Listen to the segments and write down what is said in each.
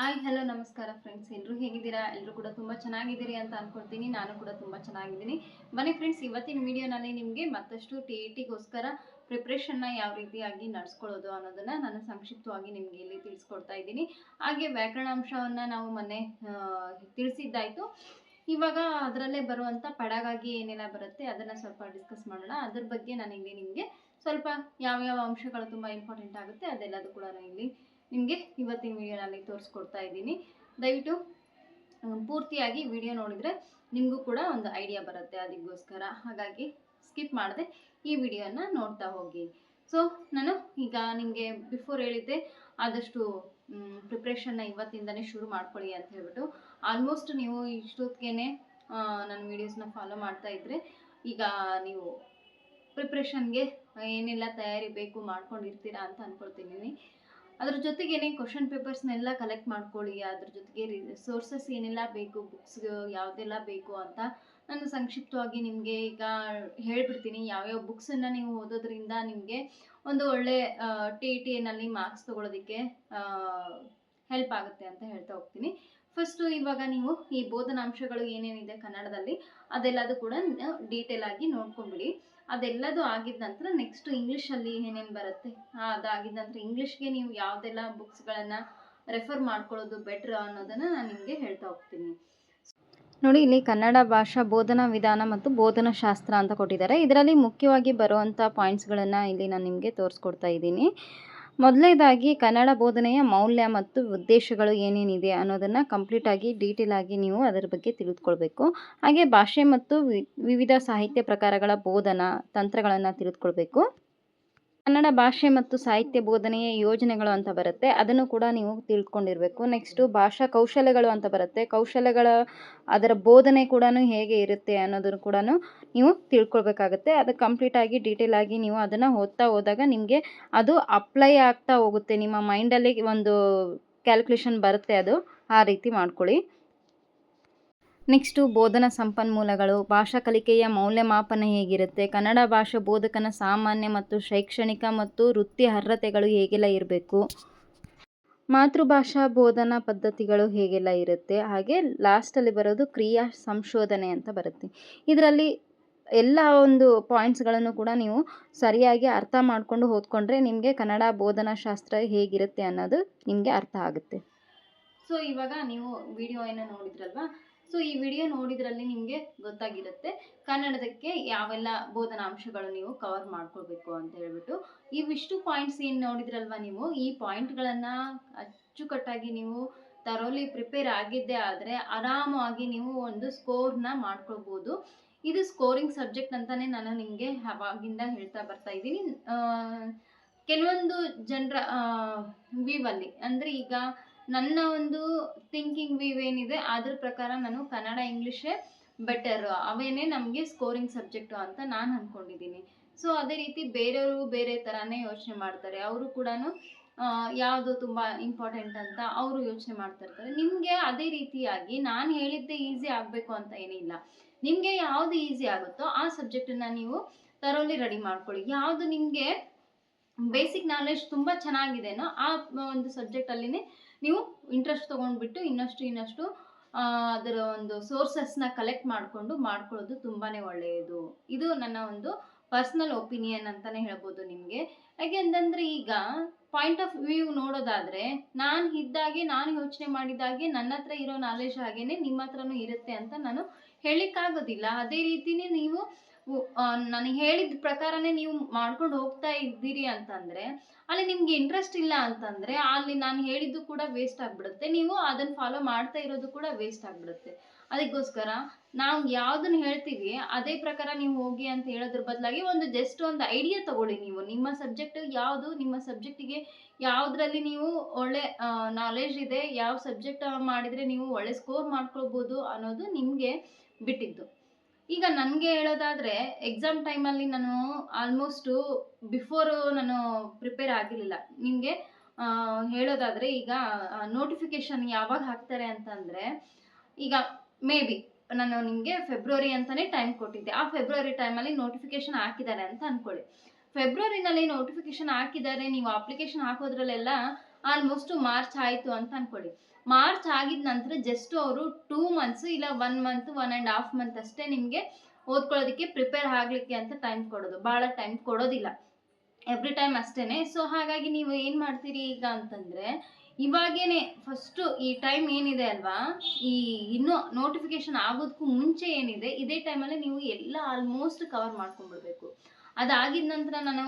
Hi, hello, ನಮಸ್ಕಾರ friends ಎಲ್ಲರೂ ಹೇಗಿದ್ದೀರಾ? ಎಲ್ಲರೂ ಕೂಡ ತುಂಬ ಚೆನ್ನಾಗಿದ್ದೀರಿ ಅಂತ ಅನ್ಕೊಳ್ತೀನಿ. ನಾನು ಕೂಡ ತುಂಬ ಚೆನ್ನಾಗಿದ್ದೀನಿ. ಬನ್ನಿ ಫ್ರೆಂಡ್ಸ್ ಇವತ್ತಿನ ವಿಡಿಯೋನಲ್ಲಿ ನಿಮಗೆ ಮತ್ತಷ್ಟು ಟಿ ಇ ಟಿಗೋಸ್ಕರ ಪ್ರಿಪ್ರೇಷನ್ನ ಯಾವ ರೀತಿಯಾಗಿ ನಡೆಸ್ಕೊಳ್ಳೋದು ಅನ್ನೋದನ್ನು ನಾನು ಸಂಕ್ಷಿಪ್ತವಾಗಿ ನಿಮಗೆ ಇಲ್ಲಿ ತಿಳಿಸ್ಕೊಡ್ತಾ ಇದ್ದೀನಿ. ಹಾಗೆ ವ್ಯಾಕರಣಾಂಶವನ್ನು ನಾವು ಮೊನ್ನೆ ತಿಳಿಸಿದ್ದಾಯಿತು. ಇವಾಗ ಅದರಲ್ಲೇ ಬರುವಂಥ ಪಡಗಾಗಿ ಏನೆಲ್ಲ ಬರುತ್ತೆ ಅದನ್ನು ಸ್ವಲ್ಪ ಡಿಸ್ಕಸ್ ಮಾಡೋಣ. ಅದ್ರ ಬಗ್ಗೆ ನಾನು ಇಲ್ಲಿ ನಿಮಗೆ ಸ್ವಲ್ಪ ಯಾವ್ಯಾವ ಅಂಶಗಳು ತುಂಬ ಇಂಪಾರ್ಟೆಂಟ್ ಆಗುತ್ತೆ ಅದೆಲ್ಲದೂ ಕೂಡ ನಾನು ಇಲ್ಲಿ ನಿಮಗೆ ಇವತ್ತಿನ ವಿಡಿಯೋನಲ್ಲಿ ತೋರಿಸ್ಕೊಡ್ತಾ ಇದ್ದೀನಿ. ದಯವಿಟ್ಟು ಪೂರ್ತಿಯಾಗಿ ವಿಡಿಯೋ ನೋಡಿದರೆ ನಿಮಗೂ ಕೂಡ ಒಂದು ಐಡಿಯಾ ಬರುತ್ತೆ ಅದಕ್ಕೋಸ್ಕರ. ಹಾಗಾಗಿ ಸ್ಕಿಪ್ ಮಾಡದೆ ಈ ವಿಡಿಯೋನ ನೋಡ್ತಾ ಹೋಗಿ. ಸೊ ನಾನು ಈಗ ನಿಮಗೆ ಬಿಫೋರ್ ಹೇಳಿದ್ದೆ, ಆದಷ್ಟು ಪ್ರಿಪ್ರೇಷನ್ನ ಇವತ್ತಿಂದನೇ ಶುರು ಮಾಡ್ಕೊಳ್ಳಿ ಅಂತ ಹೇಳ್ಬಿಟ್ಟು. ಆಲ್ಮೋಸ್ಟ್ ನೀವು ಇಷ್ಟೊತ್ತಿಗೆ ನನ್ನ ವೀಡಿಯೋಸ್ನ ಫಾಲೋ ಮಾಡ್ತಾ ಇದ್ದರೆ ಈಗ ನೀವು ಪ್ರಿಪ್ರೇಷನ್ಗೆ ಏನೆಲ್ಲ ತಯಾರಿ ಬೇಕು ಮಾಡ್ಕೊಂಡಿರ್ತೀರಾ ಅಂತ ಅಂದ್ಕೊಳ್ತೀನಿ ಅದ್ರ ಜೊತೆಗೇನೆ ಕ್ವಶನ್ ಪೇಪರ್ಸ್ನೆಲ್ಲ ಕಲೆಕ್ಟ್ ಮಾಡ್ಕೊಳ್ಳಿ, ಅದ್ರ ಜೊತೆಗೆ ಸೋರ್ಸಸ್ ಏನೆಲ್ಲ ಬೇಕು ಬುಕ್ಸ್ ಯಾವುದೆಲ್ಲ ಬೇಕು ಅಂತ ನಾನು ಸಂಕ್ಷಿಪ್ತವಾಗಿ ನಿಮಗೆ ಈಗ ಹೇಳ್ಬಿಡ್ತೀನಿ. ಯಾವ್ಯಾವ ಬುಕ್ಸನ್ನು ನೀವು ಓದೋದ್ರಿಂದ ನಿಮಗೆ ಒಂದು ಒಳ್ಳೆ ಟಿ ಇ ಟಿನಲ್ಲಿ ಮಾರ್ಕ್ಸ್ ತೊಗೊಳೋದಕ್ಕೆ ಹೆಲ್ಪ್ ಆಗುತ್ತೆ ಅಂತ ಹೇಳ್ತಾ ಹೋಗ್ತೀನಿ. ಫಸ್ಟು ಇವಾಗ ನೀವು ಈ ಬೋಧನಾಂಶಗಳು ಏನೇನಿದೆ ಕನ್ನಡದಲ್ಲಿ ಅದೆಲ್ಲದೂ ಕೂಡ ಡೀಟೇಲ್ ಆಗಿ ನೋಡ್ಕೊಂಬಿಡಿ. ಅದೆಲ್ಲದು ಆಗಿದ ನಂತರ ನೆಕ್ಸ್ಟ್ ಇಂಗ್ಲೀಷಲ್ಲಿ ಏನೇನು ಬರುತ್ತೆ? ಅದಾಗಿದ ನಂತರ ಇಂಗ್ಲೀಷ್ಗೆ ನೀವು ಯಾವುದೆಲ್ಲ ಬುಕ್ಸ್ಗಳನ್ನು ರೆಫರ್ ಮಾಡ್ಕೊಳ್ಳೋದು ಬೆಟ್ರ್ ಅನ್ನೋದನ್ನು ನಾನು ನಿಮಗೆ ಹೇಳ್ತಾ ಹೋಗ್ತೀನಿ. ನೋಡಿ, ಇಲ್ಲಿ ಕನ್ನಡ ಭಾಷಾ ಬೋಧನಾ ವಿಧಾನ ಮತ್ತು ಬೋಧನಾ ಶಾಸ್ತ್ರ ಅಂತ ಕೊಟ್ಟಿದ್ದಾರೆ. ಇದರಲ್ಲಿ ಮುಖ್ಯವಾಗಿ ಬರುವಂಥ ಪಾಯಿಂಟ್ಸ್ಗಳನ್ನು ಇಲ್ಲಿ ನಾನು ನಿಮಗೆ ತೋರಿಸ್ಕೊಡ್ತಾ ಇದ್ದೀನಿ. ಮೊದಲನೇದಾಗಿ ಕನ್ನಡ ಬೋಧನೆಯ ಮೌಲ್ಯ ಮತ್ತು ಉದ್ದೇಶಗಳು ಏನೇನಿದೆ ಅನ್ನೋದನ್ನು ಕಂಪ್ಲೀಟಾಗಿ ಡೀಟೇಲ್ ಆಗಿ ನೀವು ಅದರ ಬಗ್ಗೆ ತಿಳಿದುಕೊಳ್ಬೇಕು. ಹಾಗೆ ಭಾಷೆ ಮತ್ತು ವಿವಿಧ ಸಾಹಿತ್ಯ ಪ್ರಕಾರಗಳ ಬೋಧನಾ ತಂತ್ರಗಳನ್ನು ತಿಳಿದುಕೊಳ್ಬೇಕು. ಕನ್ನಡ ಭಾಷೆ ಮತ್ತು ಸಾಹಿತ್ಯ ಬೋಧನೆಯ ಯೋಜನೆಗಳು ಅಂತ ಬರುತ್ತೆ. ಅದನ್ನು ಕೂಡ ನೀವು ತಿಳ್ಕೊಂಡಿರಬೇಕು. ನೆಕ್ಸ್ಟು ಭಾಷಾ ಕೌಶಲ್ಯಗಳು ಅಂತ ಬರುತ್ತೆ. ಕೌಶಲ್ಯಗಳ ಅದರ ಬೋಧನೆ ಕೂಡ ಹೇಗೆ ಇರುತ್ತೆ ಅನ್ನೋದನ್ನು ಕೂಡ ನೀವು ತಿಳ್ಕೊಳ್ಬೇಕಾಗುತ್ತೆ. ಅದು ಕಂಪ್ಲೀಟಾಗಿ ಡೀಟೇಲ್ ಆಗಿ ನೀವು ಅದನ್ನು ಓದ್ತಾ ಹೋದಾಗ ನಿಮಗೆ ಅದು ಅಪ್ಲೈ ಆಗ್ತಾ ಹೋಗುತ್ತೆ. ನಿಮ್ಮ ಮೈಂಡಲ್ಲಿ ಒಂದು ಕ್ಯಾಲ್ಕುಲೇಷನ್ ಬರುತ್ತೆ ಅದು. ಆ ರೀತಿ ಮಾಡ್ಕೊಳ್ಳಿ. ನೆಕ್ಸ್ಟು ಬೋಧನಾ ಸಂಪನ್ಮೂಲಗಳು. ಭಾಷಾ ಕಲಿಕೆಯ ಮೌಲ್ಯಮಾಪನ ಹೇಗಿರುತ್ತೆ? ಕನ್ನಡ ಭಾಷಾ ಬೋಧಕನ ಸಾಮಾನ್ಯ ಮತ್ತು ಶೈಕ್ಷಣಿಕ ಮತ್ತು ವೃತ್ತಿ ಅರ್ಹತೆಗಳು ಹೇಗೆಲ್ಲ ಇರಬೇಕು? ಮಾತೃಭಾಷಾ ಬೋಧನಾ ಪದ್ಧತಿಗಳು ಹೇಗೆಲ್ಲ ಇರುತ್ತೆ? ಹಾಗೆ ಲಾಸ್ಟಲ್ಲಿ ಬರೋದು ಕ್ರಿಯಾ ಸಂಶೋಧನೆ ಅಂತ ಬರುತ್ತೆ. ಇದರಲ್ಲಿ ಎಲ್ಲ ಒಂದು ಪಾಯಿಂಟ್ಸ್ಗಳನ್ನು ಕೂಡ ನೀವು ಸರಿಯಾಗಿ ಅರ್ಥ ಮಾಡಿಕೊಂಡು ಓದ್ಕೊಂಡ್ರೆ ನಿಮಗೆ ಕನ್ನಡ ಬೋಧನಾ ಶಾಸ್ತ್ರ ಹೇಗಿರುತ್ತೆ ಅನ್ನೋದು ನಿಮಗೆ ಅರ್ಥ ಆಗುತ್ತೆ. ಸೊ ಇವಾಗ ನೀವು ವಿಡಿಯೋ ಏನೋ ನೋಡಿದ್ರಲ್ವಾ? ಸೊ ಈ ವಿಡಿಯೋ ನೋಡಿದ್ರಲ್ಲಿ ನಿಮಗೆ ಗೊತ್ತಾಗಿರುತ್ತೆ ಕನ್ನಡದಕ್ಕೆ ಯಾವೆಲ್ಲ ಬೋಧನಾಂಶಗಳು ನೀವು ಕವರ್ ಮಾಡ್ಕೊಳ್ಬೇಕು ಅಂತ ಹೇಳ್ಬಿಟ್ಟು. ಇವಿಷ್ಟು ಪಾಯಿಂಟ್ಸ್ ಏನು ನೋಡಿದ್ರಲ್ವಾ ನೀವು? ಈ ಪಾಯಿಂಟ್ಗಳನ್ನು ಅಚ್ಚುಕಟ್ಟಾಗಿ ನೀವು ತರೋಲಿ ಪ್ರಿಪೇರ್ ಆಗಿದ್ದೇ ಆದರೆ ಆರಾಮವಾಗಿ ನೀವು ಒಂದು ಸ್ಕೋರ್ನ ಮಾಡ್ಕೊಳ್ಬೋದು. ಇದು ಸ್ಕೋರಿಂಗ್ ಸಬ್ಜೆಕ್ಟ್ ಅಂತಲೇ ನಾನು ನಿಮಗೆ ಅವಾಗಿಂದ ಹೇಳ್ತಾ ಬರ್ತಾ ಇದ್ದೀನಿ. ಕೆಲವೊಂದು ಜನರ ವಿವಲ್ಲಿ ಅಂದರೆ ಈಗ ನನ್ನ ಒಂದು ಥಿಂಕಿಂಗ್ ವೀವ್ ಏನಿದೆ, ಅದ್ರ ಪ್ರಕಾರ ನಾನು ಕನ್ನಡ ಇಂಗ್ಲೀಷೇ ಬೆಟರ್ ಅವೇನೇ ನಮಗೆ ಸ್ಕೋರಿಂಗ್ ಸಬ್ಜೆಕ್ಟು ಅಂತ ನಾನು ಅಂದ್ಕೊಂಡಿದ್ದೀನಿ ಸೊ ಅದೇ ರೀತಿ ಬೇರೆಯವರು ಬೇರೆ ಥರನೇ ಯೋಚನೆ ಮಾಡ್ತಾರೆ. ಅವರು ಕೂಡ ಯಾವುದು ತುಂಬ ಇಂಪಾರ್ಟೆಂಟ್ ಅಂತ ಅವರು ಯೋಚನೆ ಮಾಡ್ತಾ ಇರ್ತಾರೆ. ನಿಮಗೆ ಅದೇ ರೀತಿಯಾಗಿ ನಾನು ಹೇಳಿದ್ದೆ ಈಸಿ ಆಗಬೇಕು ಅಂತ ಏನಿಲ್ಲ. ನಿಮಗೆ ಯಾವುದು ಈಸಿ ಆಗುತ್ತೋ ಆ ಸಬ್ಜೆಕ್ಟನ್ನು ನೀವು ತರೋಲಿ ರೆಡಿ ಮಾಡ್ಕೊಳ್ಳಿ. ಯಾವುದು ನಿಮಗೆ ಬೇಸಿಕ್ ನಾಲೆಡ್ಜ್ ತುಂಬ ಚೆನ್ನಾಗಿದೆನೋ ಆ ಒಂದು ಸಬ್ಜೆಕ್ಟಲ್ಲಿನೇ ನೀವು ಇಂಟ್ರೆಸ್ಟ್ ತೊಗೊಂಡ್ಬಿಟ್ಟು ಇನ್ನಷ್ಟು ಇನ್ನಷ್ಟು ಅದರ ಒಂದು ಸೋರ್ಸಸ್ನ ಕಲೆಕ್ಟ್ ಮಾಡಿಕೊಂಡು ಮಾಡ್ಕೊಳ್ಳೋದು ತುಂಬಾ ಒಳ್ಳೆಯದು. ಇದು ನನ್ನ ಒಂದು ಪರ್ಸ್ನಲ್ ಒಪಿನಿಯನ್ ಅಂತಲೇ ಹೇಳ್ಬೋದು ನಿಮಗೆ. ಯಾಕೆ ಅಂತಂದರೆ ಈಗ ಪಾಯಿಂಟ್ ಆಫ್ ವ್ಯೂ ನೋಡೋದಾದರೆ ನಾನು ಇದ್ದಾಗೆ, ನಾನು ಯೋಚನೆ ಮಾಡಿದಾಗೆ ನನ್ನ ಹತ್ರ ಇರೋ ನಾಲೆಜ್ ಹಾಗೇನೆ ನಿಮ್ಮ ಹತ್ರನೂ ಇರುತ್ತೆ ಅಂತ ನಾನು ಹೇಳಲಿಕ್ಕಾಗೋದಿಲ್ಲ ಅದೇ ರೀತಿನೇ ನೀವು ನನಗೆ ಹೇಳಿದ ಪ್ರಕಾರನೇ ನೀವು ಮಾಡ್ಕೊಂಡು ಹೋಗ್ತಾ ಇದ್ದೀರಿ ಅಂತಂದರೆ, ಅಲ್ಲಿ ನಿಮ್ಗೆ ಇಂಟ್ರೆಸ್ಟ್ ಇಲ್ಲ ಅಂತಂದರೆ, ಅಲ್ಲಿ ನಾನು ಹೇಳಿದ್ದು ಕೂಡ ವೇಸ್ಟ್ ಆಗಿಬಿಡುತ್ತೆ. ನೀವು ಅದನ್ನು ಫಾಲೋ ಮಾಡ್ತಾ ಇರೋದು ಕೂಡ ವೇಸ್ಟ್ ಆಗಿಬಿಡುತ್ತೆ. ಅದಕ್ಕೋಸ್ಕರ ನಾವು ಯಾವುದನ್ನು ಹೇಳ್ತೀವಿ, ಅದೇ ಪ್ರಕಾರ ನೀವು ಹೋಗಿ ಅಂತ ಹೇಳೋದ್ರ ಬದಲಾಗಿ ಒಂದು ಜಸ್ಟ್ ಒಂದು ಐಡಿಯಾ ತಗೊಳ್ಳಿ ನೀವು. ನಿಮ್ಮ ಸಬ್ಜೆಕ್ಟ್ ಯಾವುದು, ನಿಮ್ಮ ಸಬ್ಜೆಕ್ಟಿಗೆ ಯಾವುದರಲ್ಲಿ ನೀವು ಒಳ್ಳೆ ನಾಲೆಜ್ ಇದೆ, ಯಾವ ಸಬ್ಜೆಕ್ಟ್ ಮಾಡಿದರೆ ನೀವು ಒಳ್ಳೆ ಸ್ಕೋರ್ ಮಾಡ್ಕೊಳ್ಬೋದು ಅನ್ನೋದು ನಿಮಗೆ ಬಿಟ್ಟಿದ್ದು. ಈಗ ನನಗೆ ಹೇಳೋದಾದರೆ ಎಕ್ಸಾಮ್ ಟೈಮಲ್ಲಿ ನಾನು ಆಲ್ಮೋಸ್ಟು ಬಿಫೋರು ನಾನು ಪ್ರಿಪೇರ್ ಆಗಿರಲಿಲ್ಲ. ನಿಮಗೆ ಹೇಳೋದಾದರೆ ಈಗ ನೋಟಿಫಿಕೇಶನ್ ಯಾವಾಗ ಹಾಕ್ತಾರೆ ಅಂತಂದರೆ, ಈಗ ಮೇ ಬಿ ನಾನು ನಿಮಗೆ ಫೆಬ್ರವರಿ ಅಂತಲೇ ಟೈಮ್ ಕೊಟ್ಟಿದ್ದೆ. ಆ ಫೆಬ್ರವರಿ ಟೈಮಲ್ಲಿ ನೋಟಿಫಿಕೇಶನ್ ಹಾಕಿದ್ದಾರೆ ಅಂತ ಅಂದ್ಕೊಳ್ಳಿ ಫೆಬ್ರವರಿನಲ್ಲಿ ನೋಟಿಫಿಕೇಶನ್ ಹಾಕಿದ್ದಾರೆ, ನೀವು ಅಪ್ಲಿಕೇಶನ್ ಹಾಕೋದ್ರಲ್ಲೆಲ್ಲ ಆಲ್ಮೋಸ್ಟ್ ಮಾರ್ಚ್ ಆಯಿತು ಅಂತ ಅನ್ಕೊಳ್ಳಿ. ಮಾರ್ಚ್ ಆಗಿದ ನಂತರ ಜಸ್ಟ್ ಅವರು ಟೂ ಮಂತ್ಸ್ ಇಲ್ಲ one month one and half month ಅಷ್ಟೇ ನಿಮಗೆ ಓದ್ಕೊಳ್ಳೋದಕ್ಕೆ ಪ್ರಿಪೇರ್ ಆಗಲಿಕ್ಕೆ ಅಂತ ಟೈಮ್ ಕೊಡೋದು. ಭಾಳ ಟೈಮ್ ಕೊಡೋದಿಲ್ಲ. ಎವ್ರಿ ಟೈಮ್ ಅಷ್ಟೇ ಸೊ ಹಾಗಾಗಿ ನೀವು ಏನು ಮಾಡ್ತೀರಿ ಈಗ ಅಂತಂದರೆ, ಇವಾಗೇನೆ ಫಸ್ಟು ಈ ಟೈಮ್ ಏನಿದೆ ಅಲ್ವಾ, ಈ ಇನ್ನೂ ನೋಟಿಫಿಕೇಶನ್ ಆಗೋದಕ್ಕೂ ಮುಂಚೆ ಏನಿದೆ, ಇದೇ ಟೈಮಲ್ಲಿ ನೀವು ಎಲ್ಲ ಆಲ್ಮೋಸ್ಟ್ ಕವರ್ ಮಾಡ್ಕೊಂಡ್ಬಿಡ್ಬೇಕು. ಅದಾಗಿದ ನಂತರ ನಾನು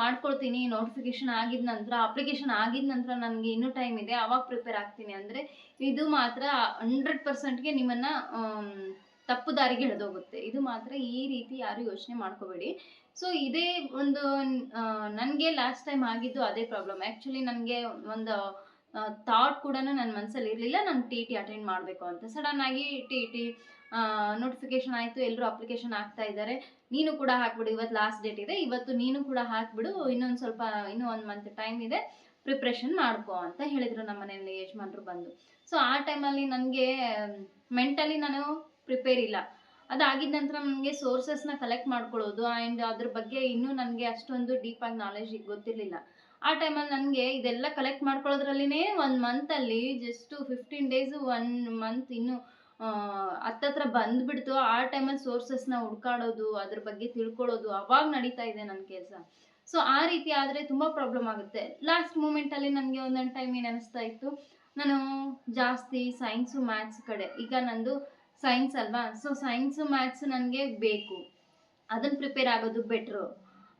ಮಾಡ್ಕೊಳ್ತೀನಿ ನೋಟಿಫಿಕೇಶನ್ ಆಗಿದ ನಂತರ ಅಪ್ಲಿಕೇಶನ್ ಆಗಿದ ನಂತರ ನನಗೆ ಇನ್ನೂ ಟೈಮ್ ಇದೆ. ಅವಾಗ ಪ್ರಿಪೇರ್ ಆಗ್ತೀನಿ. ಅಂದರೆ ಇದು ಮಾತ್ರ ಹಂಡ್ರೆಡ್ ಪರ್ಸೆಂಟ್ಗೆ ನಿಮ್ಮನ್ನು ತಪ್ಪು ದಾರಿಗೆ ಎಳೆದೋಗುತ್ತೆ. ಇದು ಮಾತ್ರ ಈ ರೀತಿ ಯಾರು ಯೋಚನೆ ಮಾಡ್ಕೋಬೇಡಿ. ಸೊ ಇದೇ ಒಂದು ನನಗೆ ಲಾಸ್ಟ್ ಟೈಮ್ ಆಗಿದ್ದು ಅದೇ ಪ್ರಾಬ್ಲಮ್ ಆ್ಯಕ್ಚುಲಿ ನನಗೆ ಒಂದು ಥಾಟ್ ಕೂಡ ನನ್ನ ಮನಸ್ಸಲ್ಲಿ ಇರಲಿಲ್ಲ, ನಾನು ಟಿ ಟಿ ಅಟೆಂಡ್ ಮಾಡಬೇಕು ಅಂತ. ಸಡನ್ ಆಗಿ ಟಿ ಟಿ ನೋಟಿಫಿಕೇಶನ್ ಆಯಿತು ಎಲ್ಲರೂ ಅಪ್ಲಿಕೇಶನ್ ಹಾಕ್ತಾ ಇದ್ದಾರೆ. ನೀನು ಕೂಡ ಹಾಕ್ಬಿಡು ಇವತ್ತು ಲಾಸ್ಟ್ ಡೇಟ್ ಇದೆ. ಇವತ್ತು ನೀನು ಕೂಡ ಹಾಕ್ಬಿಡು, ಇನ್ನೊಂದು ಸ್ವಲ್ಪ, ಇನ್ನೂ ಒಂದು ಮಂತ್ ಟೈಮ್ ಇದೆ ಪ್ರಿಪ್ರೇಷನ್ ಮಾಡ್ಕೋ ಅಂತ ಹೇಳಿದರು ನಮ್ಮ ಮನೆಯಲ್ಲಿ ಯಜಮಾನ್ರು ಬಂದು. ಸೊ ಆ ಟೈಮಲ್ಲಿ ನನಗೆ ಮೆಂಟಲಿ ನಾನು ಪ್ರಿಪೇರ್ ಇಲ್ಲ. ಅದಾಗಿದ ನಂತರ ನನಗೆ ಸೋರ್ಸಸ್ನ ಕಲೆಕ್ಟ್ ಮಾಡ್ಕೊಳ್ಳೋದು ಆ್ಯಂಡ್ ಅದ್ರ ಬಗ್ಗೆ ಇನ್ನೂ ನನಗೆ ಅಷ್ಟೊಂದು ಡೀಪಾಗಿ ನಾಲೆಜ್ ಗೊತ್ತಿರಲಿಲ್ಲ. ಆ ಟೈಮಲ್ಲಿ ನನಗೆ ಇದೆಲ್ಲ ಕಲೆಕ್ಟ್ ಮಾಡ್ಕೊಳ್ಳೋದ್ರಲ್ಲಿನೇ ಒಂದು ಮಂತಲ್ಲಿ just fifteen days one month ಇನ್ನು ಹತ್ತತ್ರ ಬಂದ್ಬಿಡ್ತು. ಆ ಟೈಮಲ್ಲಿ ಸೋರ್ಸಸ್ನ ಹುಡ್ಕಾಡೋದು, ಅದ್ರ ಬಗ್ಗೆ ತಿಳ್ಕೊಳ್ಳೋದು ಅವಾಗ ನಡೀತಾ ಇದೆ ನನ್ನ ಕೆಲಸ. ಸೊ ಆ ರೀತಿ ಆದರೆ ತುಂಬ ಪ್ರಾಬ್ಲಮ್ ಆಗುತ್ತೆ. ಲಾಸ್ಟ್ ಮೂಮೆಂಟಲ್ಲಿ ನನಗೆ ಒಂದೊಂದು ಟೈಮ್ ಏನು ಅನಿಸ್ತಾ ಇತ್ತು, ನಾನು ಜಾಸ್ತಿ ಸೈನ್ಸು ಮ್ಯಾಥ್ಸ್ ಕಡೆ, ಈಗ ನಂದು ಸೈನ್ಸ್ ಅಲ್ವಾ? ಸೊ ಸೈನ್ಸು ಮ್ಯಾಥ್ಸ್ ನನಗೆ ಬೇಕು. ಅದನ್ನು ಪ್ರಿಪೇರ್ ಆಗೋದು ಬೆಟ್ರು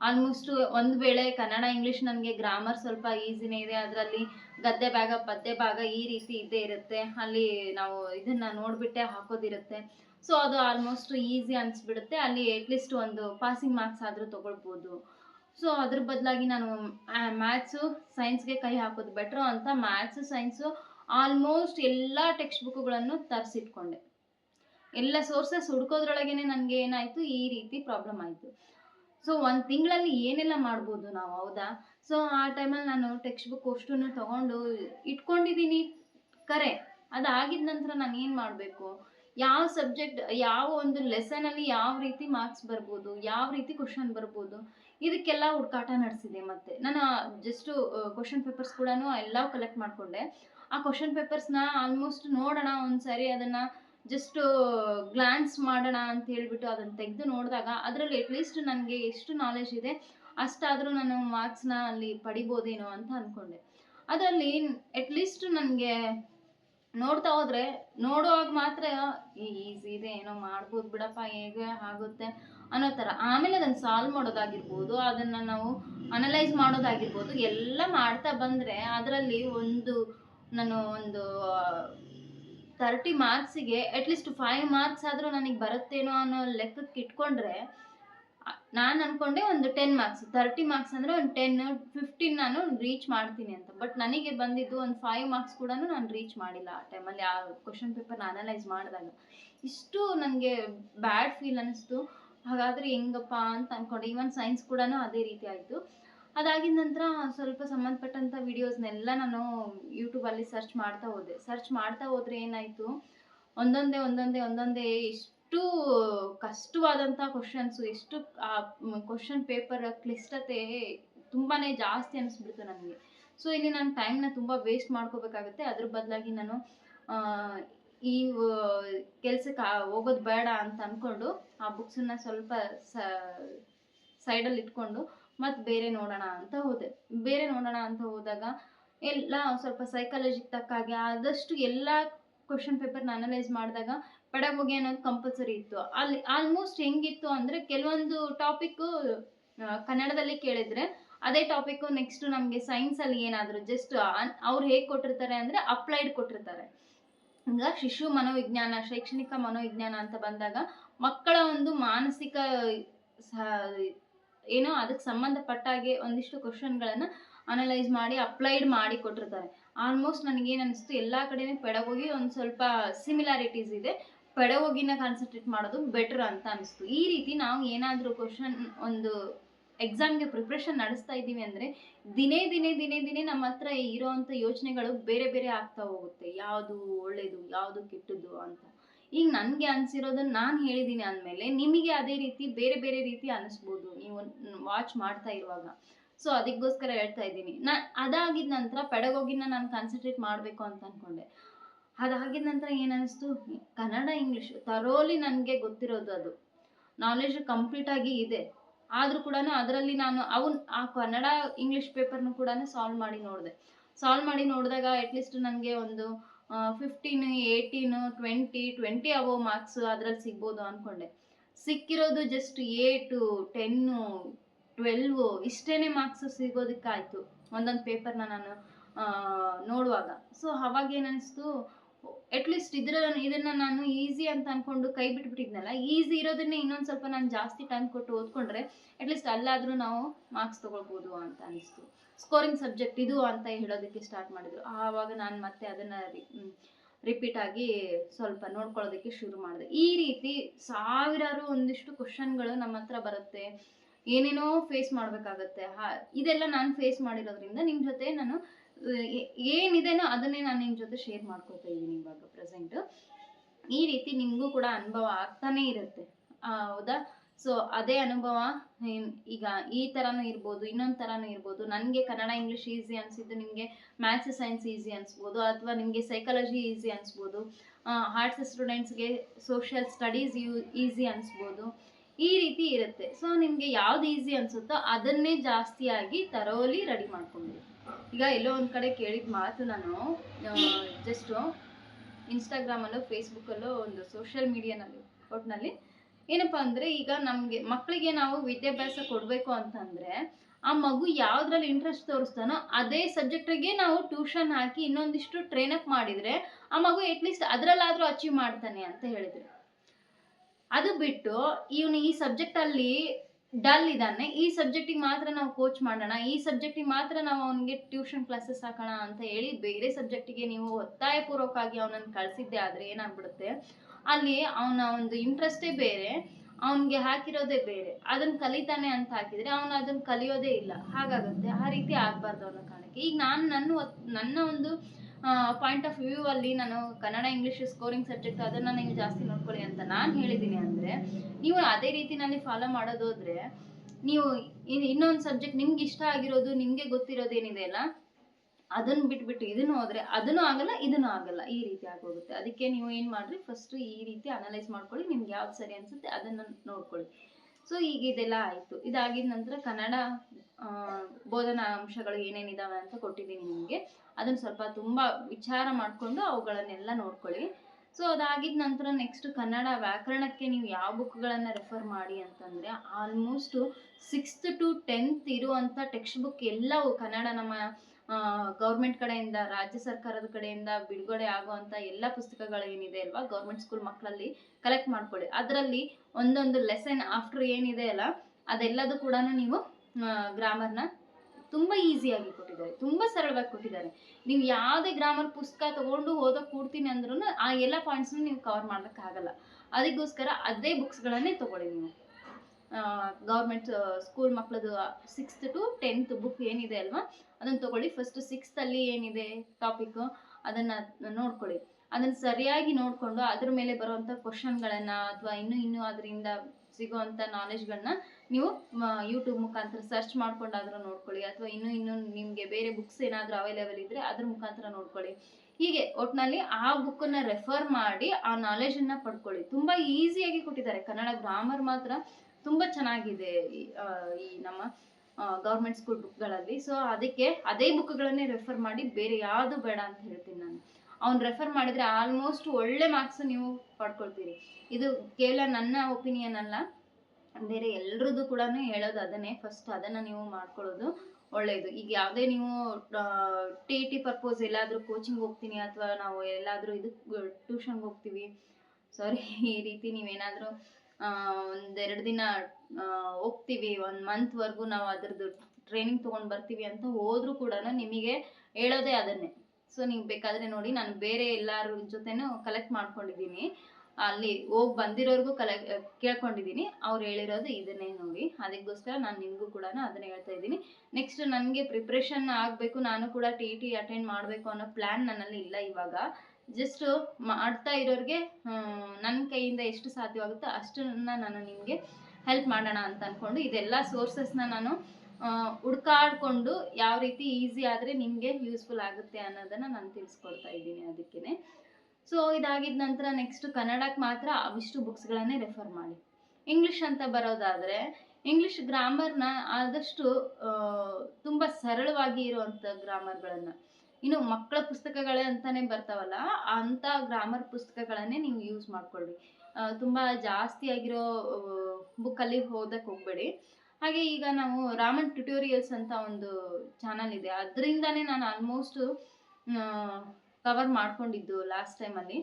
ಆಲ್ಮೋಸ್ಟ್ ಒಂದು ವೇಳೆ ಕನ್ನಡ ಇಂಗ್ಲೀಷ್ ನನಗೆ ಗ್ರಾಮರ್ ಸ್ವಲ್ಪ ಈಸಿನೇ ಇದೆ. ಅದರಲ್ಲಿ ಗದ್ದೆ ಭಾಗ, ಪದ್ಯ ಭಾಗ ಈ ರೀತಿ ಇದ್ದೇ ಇರುತ್ತೆ. ಅಲ್ಲಿ ನಾವು ಇದನ್ನು ನೋಡ್ಬಿಟ್ಟೆ ಹಾಕೋದಿರುತ್ತೆ. ಸೊ ಅದು ಆಲ್ಮೋಸ್ಟ್ ಈಸಿ ಅನಿಸ್ಬಿಡುತ್ತೆ. ಅಲ್ಲಿ ಅಟ್ಲೀಸ್ಟ್ ಒಂದು ಪಾಸಿಂಗ್ ಮಾರ್ಕ್ಸ್ ಆದರೂ ತೊಗೊಳ್ಬೋದು. ಸೊ ಅದ್ರ ಬದಲಾಗಿ ನಾನು ಮ್ಯಾಥ್ಸು ಸೈನ್ಸ್ಗೆ ಕೈ ಹಾಕೋದು ಬೆಟ್ರು ಅಂತ ಮ್ಯಾಥ್ಸು ಸೈನ್ಸು ಆಲ್ಮೋಸ್ಟ್ ಎಲ್ಲ ಟೆಕ್ಸ್ಟ್ ಬುಕ್ಗಳನ್ನು ತರಿಸಿಟ್ಕೊಂಡೆ. ಎಲ್ಲ ಸೋರ್ಸಸ್ ಹುಡ್ಕೋದ್ರೊಳಗೇನೆ ನನಗೆ ಏನಾಯಿತು? ಈ ರೀತಿ ಪ್ರಾಬ್ಲಮ್ ಆಯಿತು. ಸೊ ಒಂದು ತಿಂಗಳಲ್ಲಿ ಏನೆಲ್ಲ ಮಾಡ್ಬೋದು ನಾವು, ಹೌದಾ? ಸೊ ಆ ಟೈಮಲ್ಲಿ ನಾನು ಟೆಕ್ಸ್ಟ್ ಬುಕ್ ಅಷ್ಟನ್ನು ತಗೊಂಡು ಇಟ್ಕೊಂಡಿದ್ದೀನಿ ಕರೆ, ಅದಾಗಿದ ನಂತರ ನಾನು ಏನು ಮಾಡಬೇಕು? ಯಾವ ಸಬ್ಜೆಕ್ಟ್ ಯಾವ ಒಂದು ಲೆಸನಲ್ಲಿ ಯಾವ ರೀತಿ ಮಾರ್ಕ್ಸ್ ಬರ್ಬೋದು, ಯಾವ ರೀತಿ ಕ್ವಶನ್ ಬರ್ಬೋದು, ಇದಕ್ಕೆಲ್ಲ ಹುಡುಕಾಟ ನಡೆಸಿದೆ ಮತ್ತೆ. ನಾನು ಜಸ್ಟು ಕ್ವಶನ್ ಪೇಪರ್ಸ್ ಕೂಡ ಎಲ್ಲ ಕಲೆಕ್ಟ್ ಮಾಡಿಕೊಂಡೆ. ಆ ಕ್ವಶನ್ ಪೇಪರ್ಸ್ನ ಆಲ್ಮೋಸ್ಟ್ ನೋಡೋಣ ಸಾರಿ ಅದನ್ನು ಜಸ್ಟ್ ಗ್ಲಾನ್ಸ್ ಮಾಡೋಣ ಅಂತ ಹೇಳ್ಬಿಟ್ಟು ಅದನ್ನು ತೆಗೆದು ನೋಡಿದಾಗ ಅದರಲ್ಲಿ ಅಟ್ಲೀಸ್ಟ್ ನನಗೆ ಎಷ್ಟು ನಾಲೆಜ್ ಇದೆ, ಅಷ್ಟಾದರೂ ನಾನು ಮಾರ್ಕ್ಸ್ನ ಅಲ್ಲಿ ಪಡಿಬೋದೇನೋ ಅಂತ ಅಂದ್ಕೊಂಡೆ ಅದರಲ್ಲಿ ಅಟ್ಲೀಸ್ಟ್ ನನಗೆ ನೋಡ್ತಾ ಹೋದರೆ, ನೋಡುವಾಗ ಮಾತ್ರ ಈಸಿ ಇದೆ, ಏನೋ ಮಾಡ್ಬೋದು ಬಿಡಪ್ಪ, ಹೇಗೆ ಆಗುತ್ತೆ ಅನ್ನೋ ಥರ. ಆಮೇಲೆ ಅದನ್ನು ಸಾಲ್ವ್ ಮಾಡೋದಾಗಿರ್ಬೋದು, ಅದನ್ನು ನಾವು ಅನಲೈಸ್ ಮಾಡೋದಾಗಿರ್ಬೋದು, ಎಲ್ಲ ಮಾಡ್ತಾ ಬಂದರೆ ಅದರಲ್ಲಿ ಒಂದು, ನಾನು ಒಂದು ತರ್ಟಿ ಮಾರ್ಕ್ಸಿಗೆ ಅಟ್ಲೀಸ್ಟ್ ಫೈವ್ ಮಾರ್ಕ್ಸ್ ಆದರೂ ನನಗೆ ಬರುತ್ತೇನೋ ಅನ್ನೋ ಲೆಕ್ಕಕ್ಕೆ ಇಟ್ಕೊಂಡ್ರೆ ನಾನು ಅಂದ್ಕೊಂಡೆ ಒಂದು ಟೆನ್ ಮಾರ್ಕ್ಸ್ ತರ್ಟಿ ಮಾರ್ಕ್ಸ್ ಅಂದರೆ ಒಂದು ಟೆನ್ ಫಿಫ್ಟೀನ್ ನಾನು ರೀಚ್ ಮಾಡ್ತೀನಿ ಅಂತ. ಬಟ್ ನನಗೆ ಬಂದಿದ್ದು ಒಂದು ಫೈವ್ ಮಾರ್ಕ್ಸ್ ಕೂಡ ನಾನು ರೀಚ್ ಮಾಡಿಲ್ಲ ಆ ಟೈಮಲ್ಲಿ ಆ ಕ್ವಶನ್ ಪೇಪರ್ನ ಅನಲೈಸ್ ಮಾಡಿದಾಗ ಇಷ್ಟು ನನಗೆ ಬ್ಯಾಡ್ ಫೀಲ್ ಅನ್ನಿಸ್ತು ಹಾಗಾದರೆ ಹೆಂಗಪ್ಪ ಅಂತ ಅಂದ್ಕೊಂಡೆ ಈವನ್ ಸೈನ್ಸ್ ಕೂಡ ಅದೇ ರೀತಿ ಆಯಿತು. ಅದಾಗಿದ ನಂತರ ಸ್ವಲ್ಪ ಸಂಬಂಧಪಟ್ಟಂಥ ವಿಡಿಯೋಸ್ನೆಲ್ಲ ನಾನು ಯೂಟ್ಯೂಬಲ್ಲಿ ಸರ್ಚ್ ಮಾಡ್ತಾ ಹೋದೆ. ಸರ್ಚ್ ಮಾಡ್ತಾ ಹೋದರೆ ಏನಾಯಿತು? ಒಂದೊಂದೇ ಒಂದೊಂದೇ ಒಂದೊಂದೇ ಎಷ್ಟು ಕಷ್ಟವಾದಂಥ ಕ್ವಶನ್ಸು ಎಷ್ಟು, ಆ ಕ್ವಶನ್ ಪೇಪರ್ ಕ್ಲಿಷ್ಟತೆ ತುಂಬಾ ಜಾಸ್ತಿ ಅನಿಸ್ಬಿಡ್ತು ನನಗೆ. ಸೊ ಇಲ್ಲಿ ನಾನು ಟೈಮ್ನ ತುಂಬ ವೇಸ್ಟ್ ಮಾಡ್ಕೋಬೇಕಾಗುತ್ತೆ. ಅದ್ರ ಬದಲಾಗಿ ನಾನು ಈ ಕೆಲಸಕ್ಕೆ ಹೋಗೋದು ಬೇಡ ಅಂತ ಅಂದ್ಕೊಂಡು ಆ ಬುಕ್ಸನ್ನು ಸ್ವಲ್ಪ ಸೈಡಲ್ಲಿ ಇಟ್ಕೊಂಡು ಮತ್ತು ಬೇರೆ ನೋಡೋಣ ಅಂತ ಹೋದೆ. ಬೇರೆ ನೋಡೋಣ ಅಂತ ಹೋದಾಗ ಎಲ್ಲ ಸ್ವಲ್ಪ ಸೈಕಾಲಜಿಗೆ ತಕ್ಕ ಹಾಗೆ ಆದಷ್ಟು ಎಲ್ಲ ಕ್ವಶನ್ ಪೇಪರ್ನ ಅನಲೈಸ್ ಮಾಡಿದಾಗ ಪೆಡಗೋಗಿ ಅನ್ನೋದು ಕಂಪಲ್ಸರಿ ಇತ್ತು. ಅಲ್ಲಿ ಆಲ್ಮೋಸ್ಟ್ ಹೆಂಗಿತ್ತು ಅಂದರೆ ಕೆಲವೊಂದು ಟಾಪಿಕ್ಕು ಕನ್ನಡದಲ್ಲಿ ಕೇಳಿದ್ರೆ ಅದೇ ಟಾಪಿಕ್ಕು ನೆಕ್ಸ್ಟ್ ನಮಗೆ ಸೈನ್ಸಲ್ಲಿ ಏನಾದರೂ ಜಸ್ಟ್ ಅವ್ರು ಹೇಗೆ ಕೊಟ್ಟಿರ್ತಾರೆ ಅಂದರೆ ಅಪ್ಲೈಡ್ ಕೊಟ್ಟಿರ್ತಾರೆ. ಈಗ ಶಿಶು ಮನೋವಿಜ್ಞಾನ, ಶೈಕ್ಷಣಿಕ ಮನೋವಿಜ್ಞಾನ ಅಂತ ಬಂದಾಗ ಮಕ್ಕಳ ಒಂದು ಮಾನಸಿಕ ಏನೋ ಅದಕ್ಕೆ ಸಂಬಂಧಪಟ್ಟ ಹಾಗೆ ಒಂದಿಷ್ಟು ಕ್ವಶನ್ಗಳನ್ನು ಅನಲೈಸ್ ಮಾಡಿ ಅಪ್ಲೈಡ್ ಮಾಡಿ ಕೊಟ್ಟಿರ್ತಾರೆ. ಆಲ್ಮೋಸ್ಟ್ ನನಗೇನು ಅನಿಸ್ತು, ಎಲ್ಲ ಕಡೆನೇ ಪೆಡಗೋಗಿ ಒಂದು ಸ್ವಲ್ಪ ಸಿಮಿಲಾರಿಟೀಸ್ ಇದೆ. ಪೆಡಗೋಗಿನ ಕಾನ್ಸಂಟ್ರೇಟ್ ಮಾಡೋದು ಬೆಟರ್ ಅಂತ ಅನಿಸ್ತು. ಈ ರೀತಿ ನಾವು ಏನಾದರೂ ಕ್ವಶನ್ ಒಂದು ಎಕ್ಸಾಮ್ಗೆ ಪ್ರಿಪ್ರೇಷನ್ ನಡೆಸ್ತಾ ಇದ್ದೀವಿ ಅಂದರೆ, ದಿನೇ ದಿನೇ ದಿನೇ ದಿನೇ ನಮ್ಮ ಹತ್ರ ಇರೋವಂಥ ಯೋಚನೆಗಳು ಬೇರೆ ಬೇರೆ ಆಗ್ತಾ ಹೋಗುತ್ತೆ. ಯಾವುದು ಒಳ್ಳೆಯದು ಯಾವುದು ಕೆಟ್ಟದ್ದು ಅಂತ. ಈಗ ನನಗೆ ಅನಿಸಿರೋದನ್ನ ನಾನು ಹೇಳಿದ್ದೀನಿ ಅಂದಮೇಲೆ ನಿಮಗೆ ಅದೇ ರೀತಿ ಬೇರೆ ಬೇರೆ ರೀತಿ ಅನಿಸ್ಬೋದು ನೀವು ವಾಚ್ ಮಾಡ್ತಾ ಇರುವಾಗ. ಸೊ ಅದಕ್ಕೋಸ್ಕರ ಹೇಳ್ತಾ ಇದ್ದೀನಿ. ನಾ, ಅದಾಗಿದ ನಂತರ ಪೆಡಗೋಗಿನ ನಾನು ಕಾನ್ಸಂಟ್ರೇಟ್ ಮಾಡಬೇಕು ಅಂತ ಅಂದ್ಕೊಂಡೆ ಅದಾಗಿದ ನಂತರ ಏನನ್ನಿಸ್ತು ಕನ್ನಡ ಇಂಗ್ಲೀಷ್ ತರೋಲಿ ನನಗೆ ಗೊತ್ತಿರೋದು ಅದು. ನಾಲೆಜ್ ಕಂಪ್ಲೀಟಾಗಿ ಇದೆ. ಆದರೂ ಕೂಡ ಅದರಲ್ಲಿ ನಾನು ಅವನ್, ಆ ಕನ್ನಡ ಇಂಗ್ಲೀಷ್ ಪೇಪರ್ನು ಕೂಡ ಸಾಲ್ವ್ ಮಾಡಿ ನೋಡಿದೆ. ಸಾಲ್ವ್ ಮಾಡಿ ನೋಡಿದಾಗ ಅಟ್ಲೀಸ್ಟ್ ನನಗೆ ಒಂದು fifteen eighteen twenty twenty above marks ಅದರಲ್ಲಿ ಸಿಗ್ಬೋದು ಅಂದ್ಕೊಂಡೆ ಸಿಕ್ಕಿರೋದು ಜಸ್ಟ್ ಏಟು ಟೆನ್ನು ಟ್ವೆಲ್ವು ಇಷ್ಟೇ ಮಾರ್ಕ್ಸ್ ಸಿಗೋದಕ್ಕಾಯಿತು ಒಂದೊಂದು ಪೇಪರ್ನ ನಾನು ನೋಡುವಾಗ. ಸೊ ಅವಾಗ ಏನನ್ನಿಸ್ತು ಅಟ್ಲೀಸ್ಟ್ ಇದ್ರ, ಇದನ್ನು ನಾನು ಈಸಿ ಅಂತ ಅಂದ್ಕೊಂಡು ಕೈ ಬಿಟ್ಬಿಟ್ಟಿದ್ನಲ್ಲ ಈಸಿ ಇರೋದನ್ನೇ ಇನ್ನೊಂದು ಸ್ವಲ್ಪ ನಾನು ಜಾಸ್ತಿ ಟೈಮ್ ಕೊಟ್ಟು ಓದ್ಕೊಂಡ್ರೆ ಅಟ್ಲೀಸ್ಟ್ ಅಲ್ಲಾದರೂ ನಾವು ಮಾರ್ಕ್ಸ್ ತೊಗೊಳ್ಬೋದು ಅಂತ ಅನಿಸ್ತು. ಸ್ಕೋರಿಂಗ್ ಸಬ್ಜೆಕ್ಟ್ ಇದು ಅಂತ ಹೇಳೋದಕ್ಕೆ ಸ್ಟಾರ್ಟ್ ಮಾಡಿದ್ರು. ಆವಾಗ ನಾನು ಮತ್ತೆ ಅದನ್ನು ರಿಪೀಟ್ ಆಗಿ ಸ್ವಲ್ಪ ನೋಡ್ಕೊಳ್ಳೋದಕ್ಕೆ ಶುರು ಮಾಡಿದೆ. ಈ ರೀತಿ ಸಾವಿರಾರು ಒಂದಿಷ್ಟು ಕ್ವಶನ್ಗಳು ನಮ್ಮ ಹತ್ರ ಬರುತ್ತೆ. ಏನೇನೋ ಫೇಸ್ ಮಾಡಬೇಕಾಗತ್ತೆ. ಇದೆಲ್ಲ ನಾನು ಫೇಸ್ ಮಾಡಿರೋದ್ರಿಂದ ನಿಮ್ಮ ಜೊತೆ ನಾನು ಏನಿದೆನೋ ಅದನ್ನೇ ನಾನು ನಿಮ್ಮ ಜೊತೆ ಶೇರ್ ಮಾಡ್ಕೊತಾ ಇದ್ದೀನಿ ಇವಾಗ ಪ್ರೆಸೆಂಟ್ ಈ ರೀತಿ ನಿಮಗೂ ಕೂಡ ಅನುಭವ ಆಗ್ತಾನೇ ಇರುತ್ತೆ. ಹೌದಾ? ಸೊ ಅದೇ ಅನುಭವ ಈಗ ಈ ಥರನೂ ಇರ್ಬೋದು, ಇನ್ನೊಂದು ಥರನೂ ಇರ್ಬೋದು. ನನಗೆ ಕನ್ನಡ ಇಂಗ್ಲೀಷ್ ಈಸಿ ಅನಿಸಿದ್ದು ನಿಮಗೆ ಮ್ಯಾಥ್ಸ್ ಸೈನ್ಸ್ ಈಸಿ ಅನಿಸ್ಬೋದು, ಅಥವಾ ನಿಮಗೆ ಸೈಕಾಲಜಿ ಈಸಿ ಅನಿಸ್ಬೋದು. ಆರ್ಟ್ಸ್ ಸ್ಟೂಡೆಂಟ್ಸ್ಗೆ ಸೋಷಿಯಲ್ ಸ್ಟಡೀಸ್ ಯೂ ಈಸಿ ಅನಿಸ್ಬೋದು. ಈ ರೀತಿ ಇರುತ್ತೆ. ಸೊ ನಿಮಗೆ ಯಾವ್ದು ಈಸಿ ಅನಿಸುತ್ತೋ ಅದನ್ನೇ ಜಾಸ್ತಿಯಾಗಿ ತರೋಲಿ ರೆಡಿ ಮಾಡ್ಕೊಂಡ್ವಿ ಈಗ ಎಲ್ಲೋ ಒಂದು ಕಡೆ ಕೇಳಿದ ಮಾತು ನಾನು ಜಸ್ಟು ಇನ್ಸ್ಟಾಗ್ರಾಮಲ್ಲೋ ಫೇಸ್ಬುಕ್ಕಲ್ಲೋ ಒಂದು ಸೋಷಿಯಲ್ ಮೀಡಿಯಾನಲ್ಲಿ ಒಟ್ಟಿನಲ್ಲಿ ಏನಪ್ಪ ಅಂದ್ರೆ ಈಗ ನಮಗೆ ಮಕ್ಕಳಿಗೆ ನಾವು ವಿದ್ಯಾಭ್ಯಾಸ ಕೊಡಬೇಕು ಅಂತಂದ್ರೆ ಆ ಮಗು ಯಾವ್ದ್ರಲ್ಲಿ ಇಂಟ್ರೆಸ್ಟ್ ತೋರಿಸ್ತಾನೋ ಅದೇ ಸಬ್ಜೆಕ್ಟಿಗೆ ನಾವು ಟ್ಯೂಷನ್ ಹಾಕಿ ಇನ್ನೊಂದಿಷ್ಟು ಟ್ರೈನ್ ಅಪ್ ಮಾಡಿದ್ರೆ ಆ ಮಗು ಅಟ್ಲೀಸ್ಟ್ ಅದರಲ್ಲಾದರೂ ಅಚೀವ್ ಮಾಡ್ತಾನೆ ಅಂತ ಹೇಳಿದ್ರು. ಅದು ಬಿಟ್ಟು ಇವನು ಈ ಸಬ್ಜೆಕ್ಟಲ್ಲಿ ಡಲ್ ಇದ್ದಾನೆ ಈ ಸಬ್ಜೆಕ್ಟಿಗೆ ಮಾತ್ರ ನಾವು ಕೋಚ್ ಮಾಡೋಣ, ಈ ಸಬ್ಜೆಕ್ಟಿಗೆ ಮಾತ್ರ ನಾವು ಅವನಿಗೆ ಟ್ಯೂಷನ್ ಕ್ಲಾಸಸ್ ಹಾಕೋಣ ಅಂತ ಹೇಳಿ ಬೇರೆ ಸಬ್ಜೆಕ್ಟಿಗೆ ನೀವು ಒತ್ತಾಯಪೂರ್ವಕವಾಗಿ ಅವನನ್ನು ಕಳಿಸಿದ್ದೆ ಆದರೆ ಏನಾಗ್ಬಿಡುತ್ತೆ? ಅಲ್ಲಿ ಅವನ ಒಂದು ಇಂಟ್ರೆಸ್ಟೇ ಬೇರೆ, ಅವನಿಗೆ ಹಾಕಿರೋದೇ ಬೇರೆ. ಅದನ್ನ ಕಲಿತಾನೆ ಅಂತ ಹಾಕಿದ್ರೆ ಅವನು ಅದನ್ನ ಕಲಿಯೋದೇ ಇಲ್ಲ. ಹಾಗಾಗುತ್ತೆ. ಆ ರೀತಿ ಆಗಬಾರ್ದು ಅನ್ನೋ ಕಾರಣಕ್ಕೆ. ಈಗ ನಾನು ನನ್ನ ನನ್ನ ಒಂದು ಪಾಯಿಂಟ್ ಆಫ್ ವ್ಯೂ ಅಲ್ಲಿ ನಾನು ಕನ್ನಡ ಇಂಗ್ಲೀಷ್ ಸ್ಕೋರಿಂಗ್ ಸಬ್ಜೆಕ್ಟ್ ಅದನ್ನ ನೀವು ಜಾಸ್ತಿ ನೋಡ್ಕೊಳ್ಳಿ ಅಂತ ನಾನು ಹೇಳಿದ್ದೀನಿ ಅಂದರೆ, ನೀವು ಅದೇ ರೀತಿ ರೀತಿನಲ್ಲಿ ಫಾಲೋ ಮಾಡೋದೋದ್ರೆ, ನೀವು ಇನ್- ಇನ್ನೊಂದು ಸಬ್ಜೆಕ್ಟ್ ನಿಮ್ಗೆ ಇಷ್ಟ ಆಗಿರೋದು, ನಿಮಗೆ ಗೊತ್ತಿರೋದೇನಿದೆ ಅಲ್ಲ ಅದನ್ನ ಬಿಟ್ಬಿಟ್ಟು ಇದನ್ನು ಹೋದ್ರೆ ಅದನ್ನು ಆಗಲ್ಲ, ಇದನ್ನು ಆಗಲ್ಲ, ಈ ರೀತಿ ಆಗೋಗುತ್ತೆ. ಅದಕ್ಕೆ ನೀವು ಏನು ಮಾಡ್ರಿ ಫಸ್ಟ್ ಈ ರೀತಿ ಅನಲೈಸ್ ಮಾಡ್ಕೊಳ್ಳಿ, ನಿಮ್ಗೆ ಯಾವ್ದು ಸರಿ ಅನ್ಸುತ್ತೆ ಅದನ್ನ ನೋಡ್ಕೊಳ್ಳಿ. ಸೊ ಈಗ ಇದೆಲ್ಲ ಆಯಿತು. ಇದಾಗಿದ ನಂತರ ಕನ್ನಡ ಬೋಧನಾ ಅಂಶಗಳು ಏನೇನಿದಾವೆ ಅಂತ ಕೊಟ್ಟಿದ್ದೀನಿ ನಿಮಗೆ. ಅದನ್ನು ಸ್ವಲ್ಪ ತುಂಬ ವಿಚಾರ ಮಾಡಿಕೊಂಡು ಅವುಗಳನ್ನೆಲ್ಲ ನೋಡ್ಕೊಳ್ಳಿ. ಸೊ ಅದಾಗಿದ ನಂತರ ನೆಕ್ಸ್ಟ್ ಕನ್ನಡ ವ್ಯಾಕರಣಕ್ಕೆ ನೀವು ಯಾವ ಬುಕ್ಗಳನ್ನು ರೆಫರ್ ಮಾಡಿ ಅಂತಂದರೆ ಆಲ್ಮೋಸ್ಟು ಸಿಕ್ಸ್ತ್ ಟು ಟೆಂತ್ ಇರುವಂಥ ಟೆಕ್ಸ್ಟ್ ಬುಕ್ ಎಲ್ಲವೂ ಕನ್ನಡ ನಮ್ಮ ಗೌರ್ಮೆಂಟ್ ಕಡೆಯಿಂದ, ರಾಜ್ಯ ಸರ್ಕಾರದ ಕಡೆಯಿಂದ ಬಿಡುಗಡೆ ಆಗುವಂಥ ಎಲ್ಲ ಪುಸ್ತಕಗಳು ಏನಿದೆ ಅಲ್ವಾ, ಗೌರ್ಮೆಂಟ್ ಸ್ಕೂಲ್ ಮಕ್ಕಳಲ್ಲಿ ಕಲೆಕ್ಟ್ ಮಾಡ್ಕೊಳ್ಳಿ. ಅದರಲ್ಲಿ ಒಂದೊಂದು ಲೆಸನ್ ಆಫ್ಟರ್ ಏನಿದೆ ಅಲ್ಲ, ಅದೆಲ್ಲದೂ ಕೂಡ ನೀವು ಗ್ರಾಮರ್ನ ತುಂಬ ಈಸಿಯಾಗಿ ಕೊಟ್ಟಿದ್ದಾರೆ, ತುಂಬ ಸರಳವಾಗಿ ಕೊಟ್ಟಿದ್ದಾರೆ. ನೀವು ಯಾವುದೇ ಗ್ರಾಮರ್ ಪುಸ್ತಕ ತಗೊಂಡು ಓದೋಕೆ ಕೂಡ್ತೀನಿ ಅಂದ್ರೂ ಆ ಎಲ್ಲ ಪಾಯಿಂಟ್ಸ್ನು ನೀವು ಕವರ್ ಮಾಡೋಕ್ಕಾಗಲ್ಲ ಅದಕ್ಕೋಸ್ಕರ ಅದೇ ಬುಕ್ಸ್ಗಳನ್ನೇ ತಗೊಳ್ಳಿ ನೀವು. ಗೌರ್ಮೆಂಟ್ ಸ್ಕೂಲ್ ಮಕ್ಕಳದು ಸಿಕ್ಸ್ತ್ ಟು ಟೆಂತ್ ಬುಕ್ ಏನಿದೆ ಅಲ್ವಾ ಅದನ್ನು ತಗೊಳ್ಳಿ. ಫಸ್ಟ್ ಸಿಕ್ಸ್ತಲ್ಲಿ ಏನಿದೆ ಟಾಪಿಕ್ ಅದನ್ನು ನೋಡ್ಕೊಳ್ಳಿ. ಅದನ್ನು ಸರಿಯಾಗಿ ನೋಡಿಕೊಂಡು ಅದ್ರ ಮೇಲೆ ಬರುವಂಥ ಕ್ವಶನ್ಗಳನ್ನು ಅಥವಾ ಇನ್ನೂ ಇನ್ನೂ ಅದರಿಂದ ಸಿಗೋವಂಥ ನಾಲೆಜ್ಗಳನ್ನ ನೀವು ಯೂಟ್ಯೂಬ್ ಮುಖಾಂತರ ಸರ್ಚ್ ಮಾಡ್ಕೊಂಡಾದರೂ ನೋಡ್ಕೊಳ್ಳಿ. ಅಥವಾ ಇನ್ನೂ ಇನ್ನೂ ನಿಮಗೆ ಬೇರೆ ಬುಕ್ಸ್ ಏನಾದರೂ ಅವೈಲೇಬಲ್ ಇದ್ದರೆ ಅದ್ರ ಮುಖಾಂತರ ನೋಡ್ಕೊಳ್ಳಿ. ಹೀಗೆ ಒಟ್ಟಿನಲ್ಲಿ ಆ ಬುಕ್ಕನ್ನು ರೆಫರ್ ಮಾಡಿ ಆ ನಾಲೆಜನ್ನು ಪಡ್ಕೊಳ್ಳಿ. ತುಂಬ ಈಸಿಯಾಗಿ ಕೊಟ್ಟಿದ್ದಾರೆ. ಕನ್ನಡ ಗ್ರಾಮರ್ ಮಾತ್ರ ತುಂಬ ಚೆನ್ನಾಗಿದೆ ಈ- ಈ ನಮ್ಮ ಗೌರ್ಮೆಂಟ್ ಸ್ಕೂಲ್ ಬುಕ್ಗಳಲ್ಲಿ ಸೊ ಅದಕ್ಕೆ ಅದೇ ಬುಕ್ಗಳನ್ನೇ ರೆಫರ್ ಮಾಡಿ ಬೇರೆ ಯಾವುದು ಬೇಡ ಅಂತ ಹೇಳ್ತೀನಿ ನಾನು. ಅವ್ನು ರೆಫರ್ ಮಾಡಿದರೆ ಆಲ್ಮೋಸ್ಟ್ ಒಳ್ಳೆ ಮಾರ್ಕ್ಸ್ ನೀವು ಪಡ್ಕೊಳ್ತೀರಿ. ಇದು ಕೇವಲ ನನ್ನ ಒಪಿನಿಯನ್ ಅಲ್ಲ. ಬೇರೆ ಎಲ್ರದ್ದು ಕೂಡ ಹೇಳೋದು ಅದನ್ನೇ. ಫಸ್ಟ್ ಅದನ್ನು ನೀವು ಮಾಡ್ಕೊಳ್ಳೋದು ಒಳ್ಳೆಯದು ಈಗ ಯಾವುದೇ ನೀವು ಟಿ ಟಿ ಪರ್ಪೋಸ್ ಎಲ್ಲಾದರೂ ಕೋಚಿಂಗ್ ಹೋಗ್ತೀನಿ ಅಥವಾ ನಾವು ಎಲ್ಲಾದರೂ ಇದು ಟ್ಯೂಷನ್ಗೆ ಹೋಗ್ತೀವಿ. ಸಾರಿ ಈ ರೀತಿ ನೀವೇನಾದರೂ ಒಂದೆರಡು ದಿನ ಹೋಗ್ತೀವಿ. ಒಂದು ಮಂತ್ವರೆಗೂ ನಾವು ಅದ್ರದ್ದು ಟ್ರೈನಿಂಗ್ ತೊಗೊಂಡು ಬರ್ತೀವಿ ಅಂತ ಹೋದ್ರೂ ಕೂಡ ನಿಮಗೆ ಹೇಳೋದೇ ಅದನ್ನೇ. ಸೊ ನೀವು ಬೇಕಾದರೆ ನೋಡಿ, ನಾನು ಬೇರೆ ಎಲ್ಲರ ಜೊತೆನೂ ಕಲೆಕ್ಟ್ ಮಾಡ್ಕೊಂಡಿದ್ದೀನಿ. ಅಲ್ಲಿ ಹೋಗಿ ಬಂದಿರೋರ್ಗೂ ಕಲೆ ಕೇಳ್ಕೊಂಡಿದ್ದೀನಿ. ಅವ್ರು ಹೇಳಿರೋದು ಇದನ್ನೇ ನೋಡಿ. ಅದಕ್ಕೋಸ್ಕರ ನಾನು ನಿಮಗೂ ಕೂಡ ಅದನ್ನೇ ಹೇಳ್ತಾ ಇದ್ದೀನಿ. ನೆಕ್ಸ್ಟ್ ನನಗೆ ಪ್ರಿಪ್ರೇಷನ್ ಆಗಬೇಕು. ನಾನು ಕೂಡ ಟಿ ಟಿ ಅಟೆಂಡ್ ಮಾಡಬೇಕು ಅನ್ನೋ ಪ್ಲ್ಯಾನ್ ನನ್ನಲ್ಲಿ ಇಲ್ಲ ಇವಾಗ. ಜಸ್ಟ್ ಮಾಡ್ತಾ ಇರೋರಿಗೆ ನನ್ನ ಕೈಯಿಂದ ಎಷ್ಟು ಸಾಧ್ಯವಾಗುತ್ತೋ ಅಷ್ಟನ್ನು ನಾನು ನಿಮಗೆ ಹೆಲ್ಪ್ ಮಾಡೋಣ ಅಂತ ಅಂದ್ಕೊಂಡು ಇದೆಲ್ಲ ಸೋರ್ಸಸ್ನ ನಾನು ಹುಡ್ಕಾಡ್ಕೊಂಡು ಯಾವ ರೀತಿ ಈಸಿ ಆದರೆ ನಿಮಗೆ ಯೂಸ್ಫುಲ್ ಆಗುತ್ತೆ ಅನ್ನೋದನ್ನು ನಾನು ತಿಳಿಸ್ಕೊಡ್ತಾ ಇದ್ದೀನಿ ಅದಕ್ಕೇ ಸೊ ಇದಾಗಿದ ನಂತರ ನೆಕ್ಸ್ಟ್ ಕನ್ನಡಕ್ಕೆ ಮಾತ್ರ ಅವಿಷ್ಟು ಬುಕ್ಸ್ಗಳನ್ನೇ ರೆಫರ್ ಮಾಡಿ. ಇಂಗ್ಲೀಷ್ ಅಂತ ಬರೋದಾದರೆ ಇಂಗ್ಲೀಷ್ ಗ್ರಾಮರ್ನ ಆದಷ್ಟು ತುಂಬ ಸರಳವಾಗಿ ಇರುವಂಥ ಗ್ರಾಮರ್ಗಳನ್ನು ಇನ್ನು ಮಕ್ಕಳ ಪುಸ್ತಕಗಳೇ ಅಂತಾನೆ ಬರ್ತಾವಲ್ಲ ಅಂಥ ಗ್ರಾಮರ್ ಪುಸ್ತಕಗಳನ್ನೇ ನೀವು ಯೂಸ್ ಮಾಡ್ಕೊಳ್ಳಿ ತುಂಬ ಜಾಸ್ತಿ ಆಗಿರೋ ಬುಕ್ಕಲ್ಲಿ ಓದಕ್ಕೆ ಹೋಗಬೇಡಿ. ಹಾಗೆ ಈಗ ನಾವು ರಾಮನ್ ಟ್ಯುಟೋರಿಯಲ್ಸ್ ಅಂತ ಒಂದು ಚಾನಲ್ ಇದೆ. ಅದರಿಂದಾನೇ ನಾನು ಆಲ್ಮೋಸ್ಟ್ ಕವರ್ ಮಾಡ್ಕೊಂಡಿದ್ದು ಲಾಸ್ಟ್ ಟೈಮಲ್ಲಿ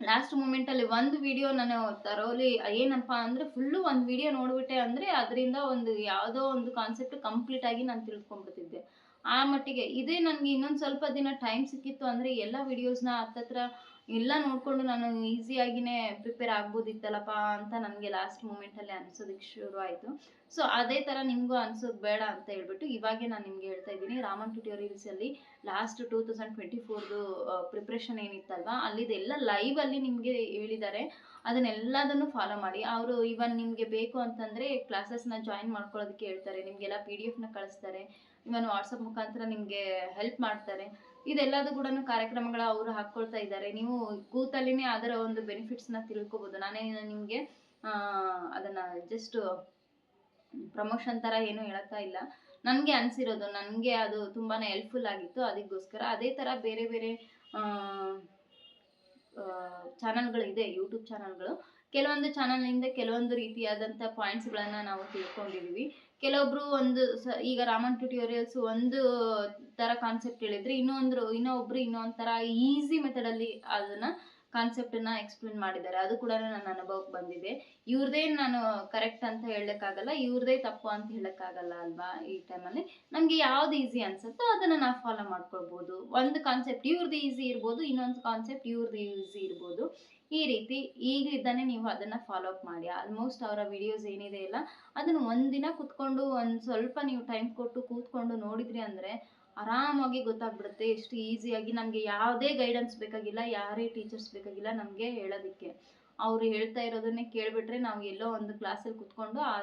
ಲಾಸ್ಟ್ ಮೂಮೆಂಟಲ್ಲಿ ಒಂದು ವಿಡಿಯೋ ನಾನು ತರೋಲಿ ಏನಪ್ಪ ಅಂದರೆ ಫುಲ್ಲು ಒಂದು ವಿಡಿಯೋ ನೋಡಿಬಿಟ್ಟೆ ಅಂದರೆ ಅದರಿಂದ ಒಂದು ಯಾವುದೋ ಒಂದು ಕಾನ್ಸೆಪ್ಟ್ ಕಂಪ್ಲೀಟ್ ಆಗಿ ನಾನು ತಿಳ್ಕೊಂಡ್ಬಿಡ್ತಿದ್ದೆ ಆ ಮಟ್ಟಿಗೆ. ಇದೇ ನನಗೆ ಇನ್ನೊಂದು ಸ್ವಲ್ಪ ದಿನ ಟೈಮ್ ಸಿಕ್ಕಿತ್ತು ಅಂದರೆ ಎಲ್ಲ ವಿಡಿಯೋಸ್ನ ಹತ್ತತ್ರ ಎಲ್ಲ ನೋಡಿಕೊಂಡು ನಾನು ಈಸಿಯಾಗಿನೇ ಪ್ರಿಪೇರ್ ಆಗ್ಬೋದಿತ್ತಲ್ಲಪ್ಪ ಅಂತ ನನಗೆ ಲಾಸ್ಟ್ ಮೂಮೆಂಟಲ್ಲಿ ಅನ್ಸೋದಿಕ್ಕೆ ಶುರು ಆಯಿತು. ಸೊ ಅದೇ ಥರ ನಿಮಗೂ ಅನ್ಸೋದು ಬೇಡ ಅಂತ ಹೇಳ್ಬಿಟ್ಟು ಇವಾಗೆ ನಾನು ನಿಮಗೆ ಹೇಳ್ತಾ ಇದ್ದೀನಿ. ರಾಮನ್ ಟ್ಯುಟೋರಿಯಲ್ಸಲ್ಲಿ ಲಾಸ್ಟ್ ಟೂ ತೌಸಂಡ್ ಟ್ವೆಂಟಿ ಫೋರ್ದು ಪ್ರಿಪ್ರೇಷನ್ ಏನಿತ್ತಲ್ವಾ? ಅಲ್ಲಿದೆಲ್ಲ ಲೈವಲ್ಲಿ ನಿಮಗೆ ಹೇಳಿದ್ದಾರೆ ಅದನ್ನೆಲ್ಲದನ್ನು ಫಾಲೋ ಮಾಡಿ. ಅವರು ಇವನ್ ನಿಮಗೆ ಬೇಕು ಅಂತಂದರೆ ಕ್ಲಾಸಸ್ನ ಜಾಯಿನ್ ಮಾಡ್ಕೊಳ್ಳೋದಕ್ಕೆ ಹೇಳ್ತಾರೆ. ನಿಮಗೆಲ್ಲ ಪಿ ಡಿ ಎಫ್ನ ಕಳಿಸ್ತಾರೆ. ಇವನ್ ವಾಟ್ಸಪ್ ಮುಖಾಂತರ ನಿಮಗೆ ಹೆಲ್ಪ್ ಮಾಡ್ತಾರೆ. ಇದೆಲ್ಲದು ಕೂಡ ಕಾರ್ಯಕ್ರಮಗಳ ಅವರು ಹಾಕ್ಕೊಳ್ತಾ ಇದ್ದಾರೆ. ನೀವು ಕೂತಲ್ಲಿನೇ ಅದರ ಒಂದು ಬೆನಿಫಿಟ್ಸ್ನ ತಿಳ್ಕೊಬೋದು. ನಾನೇ ನಿಮಗೆ ಅದನ್ನ ಜಸ್ಟ್ ಪ್ರಮೋಷನ್ ಥರ ಏನೂ ಹೇಳತ್ತಾ ಇಲ್ಲ. ನನಗೆ ಅನಿಸಿರೋದು, ನನಗೆ ಅದು ತುಂಬಾ ಹೆಲ್ಪ್ಫುಲ್ ಆಗಿತ್ತು. ಅದಕ್ಕೋಸ್ಕರ ಅದೇ ಥರ ಬೇರೆ ಬೇರೆ ಚಾನಲ್ಗಳಿದೆ ಯೂಟ್ಯೂಬ್ ಚಾನಲ್ಗಳು ಕೆಲವೊಂದು ಚಾನಲ್ನಿಂದ ಕೆಲವೊಂದು ರೀತಿಯಾದಂಥ ಪಾಯಿಂಟ್ಸ್ಗಳನ್ನು ನಾವು ತಿಳ್ಕೊಂಡಿದ್ದೀವಿ ಕೆಲವೊಬ್ರು ಒಂದು ಸ, ಈಗ ರಾಮನ್ ಟ್ಯುಟೋರಿಯಲ್ಸ್ ಒಂದು ತರ ಕಾನ್ಸೆಪ್ಟ್ ಹೇಳಿದ್ರೆ ಇನ್ನೊಂದು ಇನ್ನೊಬ್ರು ಇನ್ನೊಂದ್ ತರ ಈಸಿ ಅದನ್ನ ಕಾನ್ಸೆಪ್ಟ್ ಅನ್ನು ಎಕ್ಸ್ಪ್ಲೇನ್ ಮಾಡಿದ್ದಾರೆ. ಅದು ಕೂಡ ನನ್ನ ಅನುಭವಕ್ಕೆ ಬಂದಿದೆ. ಇವ್ರದೇ ನಾನು ಕರೆಕ್ಟ್ ಅಂತ ಹೇಳಕ್ಕಾಗಲ್ಲ, ಇವ್ರದೇ ತಪ್ಪು ಅಂತ ಹೇಳಕ್ಕಾಗಲ್ಲ ಅಲ್ವಾ ಈ ಟೈಮಲ್ಲಿ ನಮಗೆ ಯಾವ್ದು ಈಸಿ ಅನ್ಸುತ್ತೋ ಅದನ್ನ ನಾವು ಫಾಲೋ ಮಾಡ್ಕೊಳ್ಬೋದು. ಒಂದು ಕಾನ್ಸೆಪ್ಟ್ ಇವ್ರದ್ದು ಈಸಿ ಇರ್ಬೋದು, ಇನ್ನೊಂದು ಕಾನ್ಸೆಪ್ಟ್ ಇವ್ರದ್ದು ಈಸಿ ಇರ್ಬೋದು. ಈ ರೀತಿ ಈಗಲಿದ್ದಾನೆ ನೀವು ಅದನ್ನು ಫಾಲೋ ಅಪ್ ಮಾಡಿ. ಆಲ್ಮೋಸ್ಟ್ ಅವರ ವಿಡಿಯೋಸ್ ಏನಿದೆ ಇಲ್ಲ ಅದನ್ನು ಒಂದಿನ ಕುತ್ಕೊಂಡು, ಒಂದು ಸ್ವಲ್ಪ ನೀವು ಟೈಮ್ ಕೊಟ್ಟು ಕೂತ್ಕೊಂಡು ನೋಡಿದ್ರಿ ಅಂದರೆ ಆರಾಮಾಗಿ ಗೊತ್ತಾಗ್ಬಿಡುತ್ತೆ. ಎಷ್ಟು ಈಸಿಯಾಗಿ ನಮಗೆ ಯಾವುದೇ ಗೈಡೆನ್ಸ್ ಬೇಕಾಗಿಲ್ಲ, ಯಾರೇ ಟೀಚರ್ಸ್ ಬೇಕಾಗಿಲ್ಲ ನಮಗೆ ಹೇಳೋದಕ್ಕೆ. ಅವ್ರು ಹೇಳ್ತಾ ಇರೋದನ್ನೇ ಕೇಳಿಬಿಟ್ರೆ ನಾವು ಎಲ್ಲೋ ಒಂದು ಕ್ಲಾಸಲ್ಲಿ ಕುತ್ಕೊಂಡು ಆ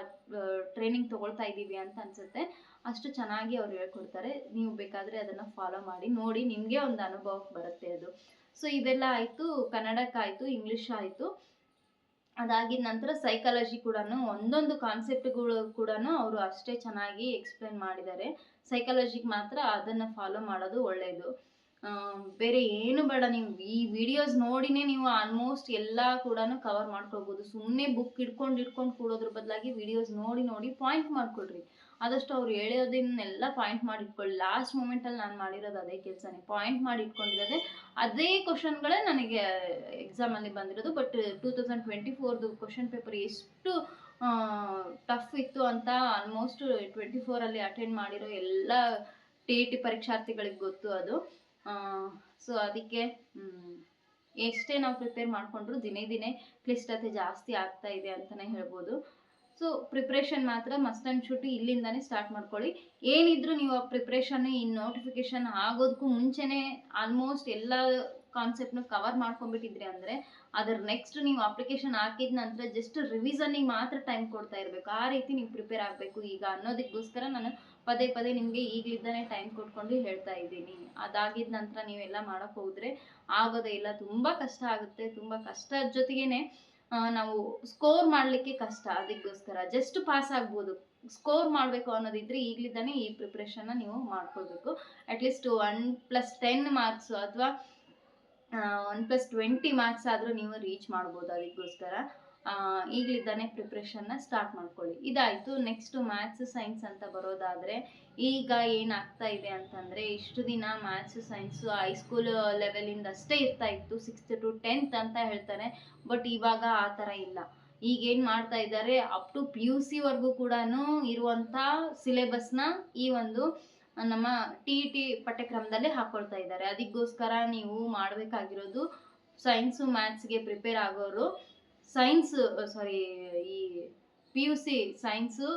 ಟ್ರೈನಿಂಗ್ ತೊಗೊಳ್ತಾ ಇದ್ದೀವಿ ಅಂತ ಅನಿಸುತ್ತೆ. ಅಷ್ಟು ಚೆನ್ನಾಗಿ ಅವ್ರು ಹೇಳ್ಕೊಡ್ತಾರೆ. ನೀವು ಬೇಕಾದರೆ ಅದನ್ನು ಫಾಲೋ ಮಾಡಿ, ನೋಡಿ ನಿಮಗೆ ಒಂದು ಅನುಭವಕ್ಕೆ ಬರುತ್ತೆ ಅದು. ಸೊ ಇದೆಲ್ಲ ಆಯಿತು ಕನ್ನಡಕ್ಕಾಯಿತು ಇಂಗ್ಲೀಷ್ ಆಯಿತು. ಅದಾಗಿದ ನಂತರ ಸೈಕಾಲಜಿ ಕೂಡ ಒಂದೊಂದು ಕಾನ್ಸೆಪ್ಟ್ಗಳು ಕೂಡ ಅವರು ಅಷ್ಟೇ ಚೆನ್ನಾಗಿ ಎಕ್ಸ್ಪ್ಲೇನ್ ಮಾಡಿದ್ದಾರೆ. ಸೈಕಾಲಜಿಗೆ ಮಾತ್ರ ಅದನ್ನು ಫಾಲೋ ಮಾಡೋದು ಒಳ್ಳೆಯದು ಬೇರೆ ಏನು ಬೇಡ, ನೀವು ಈ ವಿಡಿಯೋಸ್ ನೋಡಿನೇ ನೀವು ಆಲ್ಮೋಸ್ಟ್ ಎಲ್ಲ ಕೂಡ ಕವರ್ ಮಾಡ್ಕೊಳ್ಬೋದು. ಸುಮ್ಮನೆ ಬುಕ್ ಇಟ್ಕೊಂಡು ಇಟ್ಕೊಂಡು ಕೂಡೋದ್ರ ಬದಲಾಗಿ ವಿಡಿಯೋಸ್ ನೋಡಿ ನೋಡಿ ಪಾಯಿಂಟ್ ಮಾಡ್ಕೊಳ್ರಿ. ಆದಷ್ಟು ಅವ್ರು ಹೇಳೋದನ್ನೆಲ್ಲ ಪಾಯಿಂಟ್ ಮಾಡಿ ಇಟ್ಕೊಳ್ಳಿ ಲಾಸ್ಟ್ ಮೂಮೆಂಟಲ್ಲಿ ನಾನು ಮಾಡಿರೋದು ಅದೇ ಕೆಲಸನೇ. ಪಾಯಿಂಟ್ ಮಾಡಿ ಇಟ್ಕೊಂಡಿರೋದೆ ಅದೇ ಕ್ವಶನ್ಗಳೇ ನನಗೆ ಎಕ್ಸಾಮಲ್ಲಿ ಬಂದಿರೋದು. But two thousand twenty ಫೋರ್ದು question paper ಎಷ್ಟು ಟಫ್ ಇತ್ತು ಅಂತ ಆಲ್ಮೋಸ್ಟ್ ಟ್ವೆಂಟಿ ಫೋರಲ್ಲಿ ಅಟೆಂಡ್ ಮಾಡಿರೋ ಎಲ್ಲ ಟಿ ಇ ಟಿ ಪರೀಕ್ಷಾರ್ಥಿಗಳಿಗೆ ಗೊತ್ತು ಅದು. ಸೊ ಅದಕ್ಕೆ ಎಷ್ಟೇ ನಾವು ಪ್ರಿಪೇರ್ ಮಾಡಿಕೊಂಡ್ರು ದಿನೇ ದಿನೇ ಕ್ಲಿಷ್ಟತೆ ಜಾಸ್ತಿ ಆಗ್ತಾ ಇದೆ ಅಂತಲೇ ಹೇಳ್ಬೋದು. ಸೊ ಪ್ರಿಪ್ರೇಷನ್ ಮಾತ್ರ ಮಸ್ಟ್ ಆ್ಯಂಡ್ ಶುಡ್ ಇಲ್ಲಿಂದಾನೇ ಸ್ಟಾರ್ಟ್ ಮಾಡ್ಕೊಳ್ಳಿ. ಏನಿದ್ರು ನೀವು ಆ ಪ್ರಿಪ್ರೇಷನ್ ಈ ನೋಟಿಫಿಕೇಶನ್ ಆಗೋದಕ್ಕೂ ಮುಂಚೆನೇ ಆಲ್ಮೋಸ್ಟ್ ಎಲ್ಲ ಕಾನ್ಸೆಪ್ಟ್ನ ಕವರ್ ಮಾಡ್ಕೊಂಡ್ಬಿಟ್ಟಿದ್ರಿ ಅಂದರೆ, ಅದರ ನೆಕ್ಸ್ಟ್ ನೀವು ಅಪ್ಲಿಕೇಶನ್ ಹಾಕಿದ ನಂತರ ಜಸ್ಟ್ ರಿವಿಸನ್ನಿಗೆ ಮಾತ್ರ ಟೈಮ್ ಕೊಡ್ತಾ ಇರಬೇಕು. ಆ ರೀತಿ ನೀವು ಪ್ರಿಪೇರ್ ಆಗಬೇಕು ಈಗ ಅನ್ನೋದಕ್ಕೋಸ್ಕರ ನಾನು ಪದೇ ಪದೇ ನಿಮಗೆ ಈಗಲಿದ್ದಾನೆ ಟೈಮ್ ಕೊಟ್ಕೊಂಡು ಹೇಳ್ತಾ ಇದ್ದೀನಿ. ಅದಾಗಿದ ನಂತರ ನೀವೆಲ್ಲ ಮಾಡೋಕ್ಕೆ ಹೋದರೆ ಆಗೋದೇ ಇಲ್ಲ. ತುಂಬ ಕಷ್ಟ ಆಗುತ್ತೆ. ತುಂಬ ಕಷ್ಟದ ಜೊತೆಗೇನೆ ನಾವು ಸ್ಕೋರ್ ಮಾಡಲಿಕ್ಕೆ ಕಷ್ಟ. ಅದಕ್ಕೋಸ್ಕರ ಜಸ್ಟ್ ಪಾಸ್ ಆಗ್ಬೋದು. ಸ್ಕೋರ್ ಮಾಡಬೇಕು ಅನ್ನೋದಿದ್ರೆ ಈಗಲಿದ್ದಾನೆ ಈ ಪ್ರಿಪ್ರೇಷನ್ನ ನೀವು ಮಾಡ್ಕೊಳ್ಬೇಕು. At least one plus ten marks ಅಥವಾ ಒನ್ ಪ್ಲಸ್ ಟ್ವೆಂಟಿ ಮಾರ್ಕ್ಸ್ ಆದರೂ ನೀವು ರೀಚ್ ಮಾಡ್ಬೋದು ಅದಕ್ಕೋಸ್ಕರ. ಈಗಲಿದ್ದಾನೆ ಪ್ರಿಪ್ರೇಷನ್ನ ಸ್ಟಾರ್ಟ್ ಮಾಡ್ಕೊಳ್ಳಿ. ಇದಾಯಿತು. ನೆಕ್ಸ್ಟು ಮ್ಯಾಥ್ಸ್ ಸೈನ್ಸ್ ಅಂತ ಬರೋದಾದರೆ ಈಗ ಏನಾಗ್ತಾ ಇದೆ ಅಂತಂದರೆ ಇಷ್ಟು ದಿನ ಮ್ಯಾಥ್ಸ್, ಸೈನ್ಸು ಹೈಸ್ಕೂಲ್ ಲೆವೆಲಿಂದ ಅಷ್ಟೇ ಇರ್ತಾ ಇತ್ತು ಸಿಕ್ಸ್ತ್ ಟು ಟೆಂತ್ ಅಂತ ಹೇಳ್ತಾರೆ ಬಟ್ ಇವಾಗ ಆ ಥರ ಇಲ್ಲ. ಈಗೇನು ಮಾಡ್ತಾ ಇದ್ದಾರೆ ಅಪ್ ಟು ಪಿ ಯು ಸಿವರೆಗೂ ಕೂಡ ಇರುವಂಥ ಸಿಲೆಬಸ್ನ ಈ ಒಂದು ನಮ್ಮ ಟಿ ಇ ಟಿ ಪಠ್ಯಕ್ರಮದಲ್ಲಿ ಹಾಕ್ಕೊಳ್ತಾ ಇದ್ದಾರೆ. ಅದಕ್ಕೋಸ್ಕರ ನೀವು ಮಾಡಬೇಕಾಗಿರೋದು ಸೈನ್ಸು ಮ್ಯಾಥ್ಸ್ಗೆ ಪ್ರಿಪೇರ್ ಆಗೋರು. ಸೈನ್ಸ್ ಸಾರಿ ಈ P U C science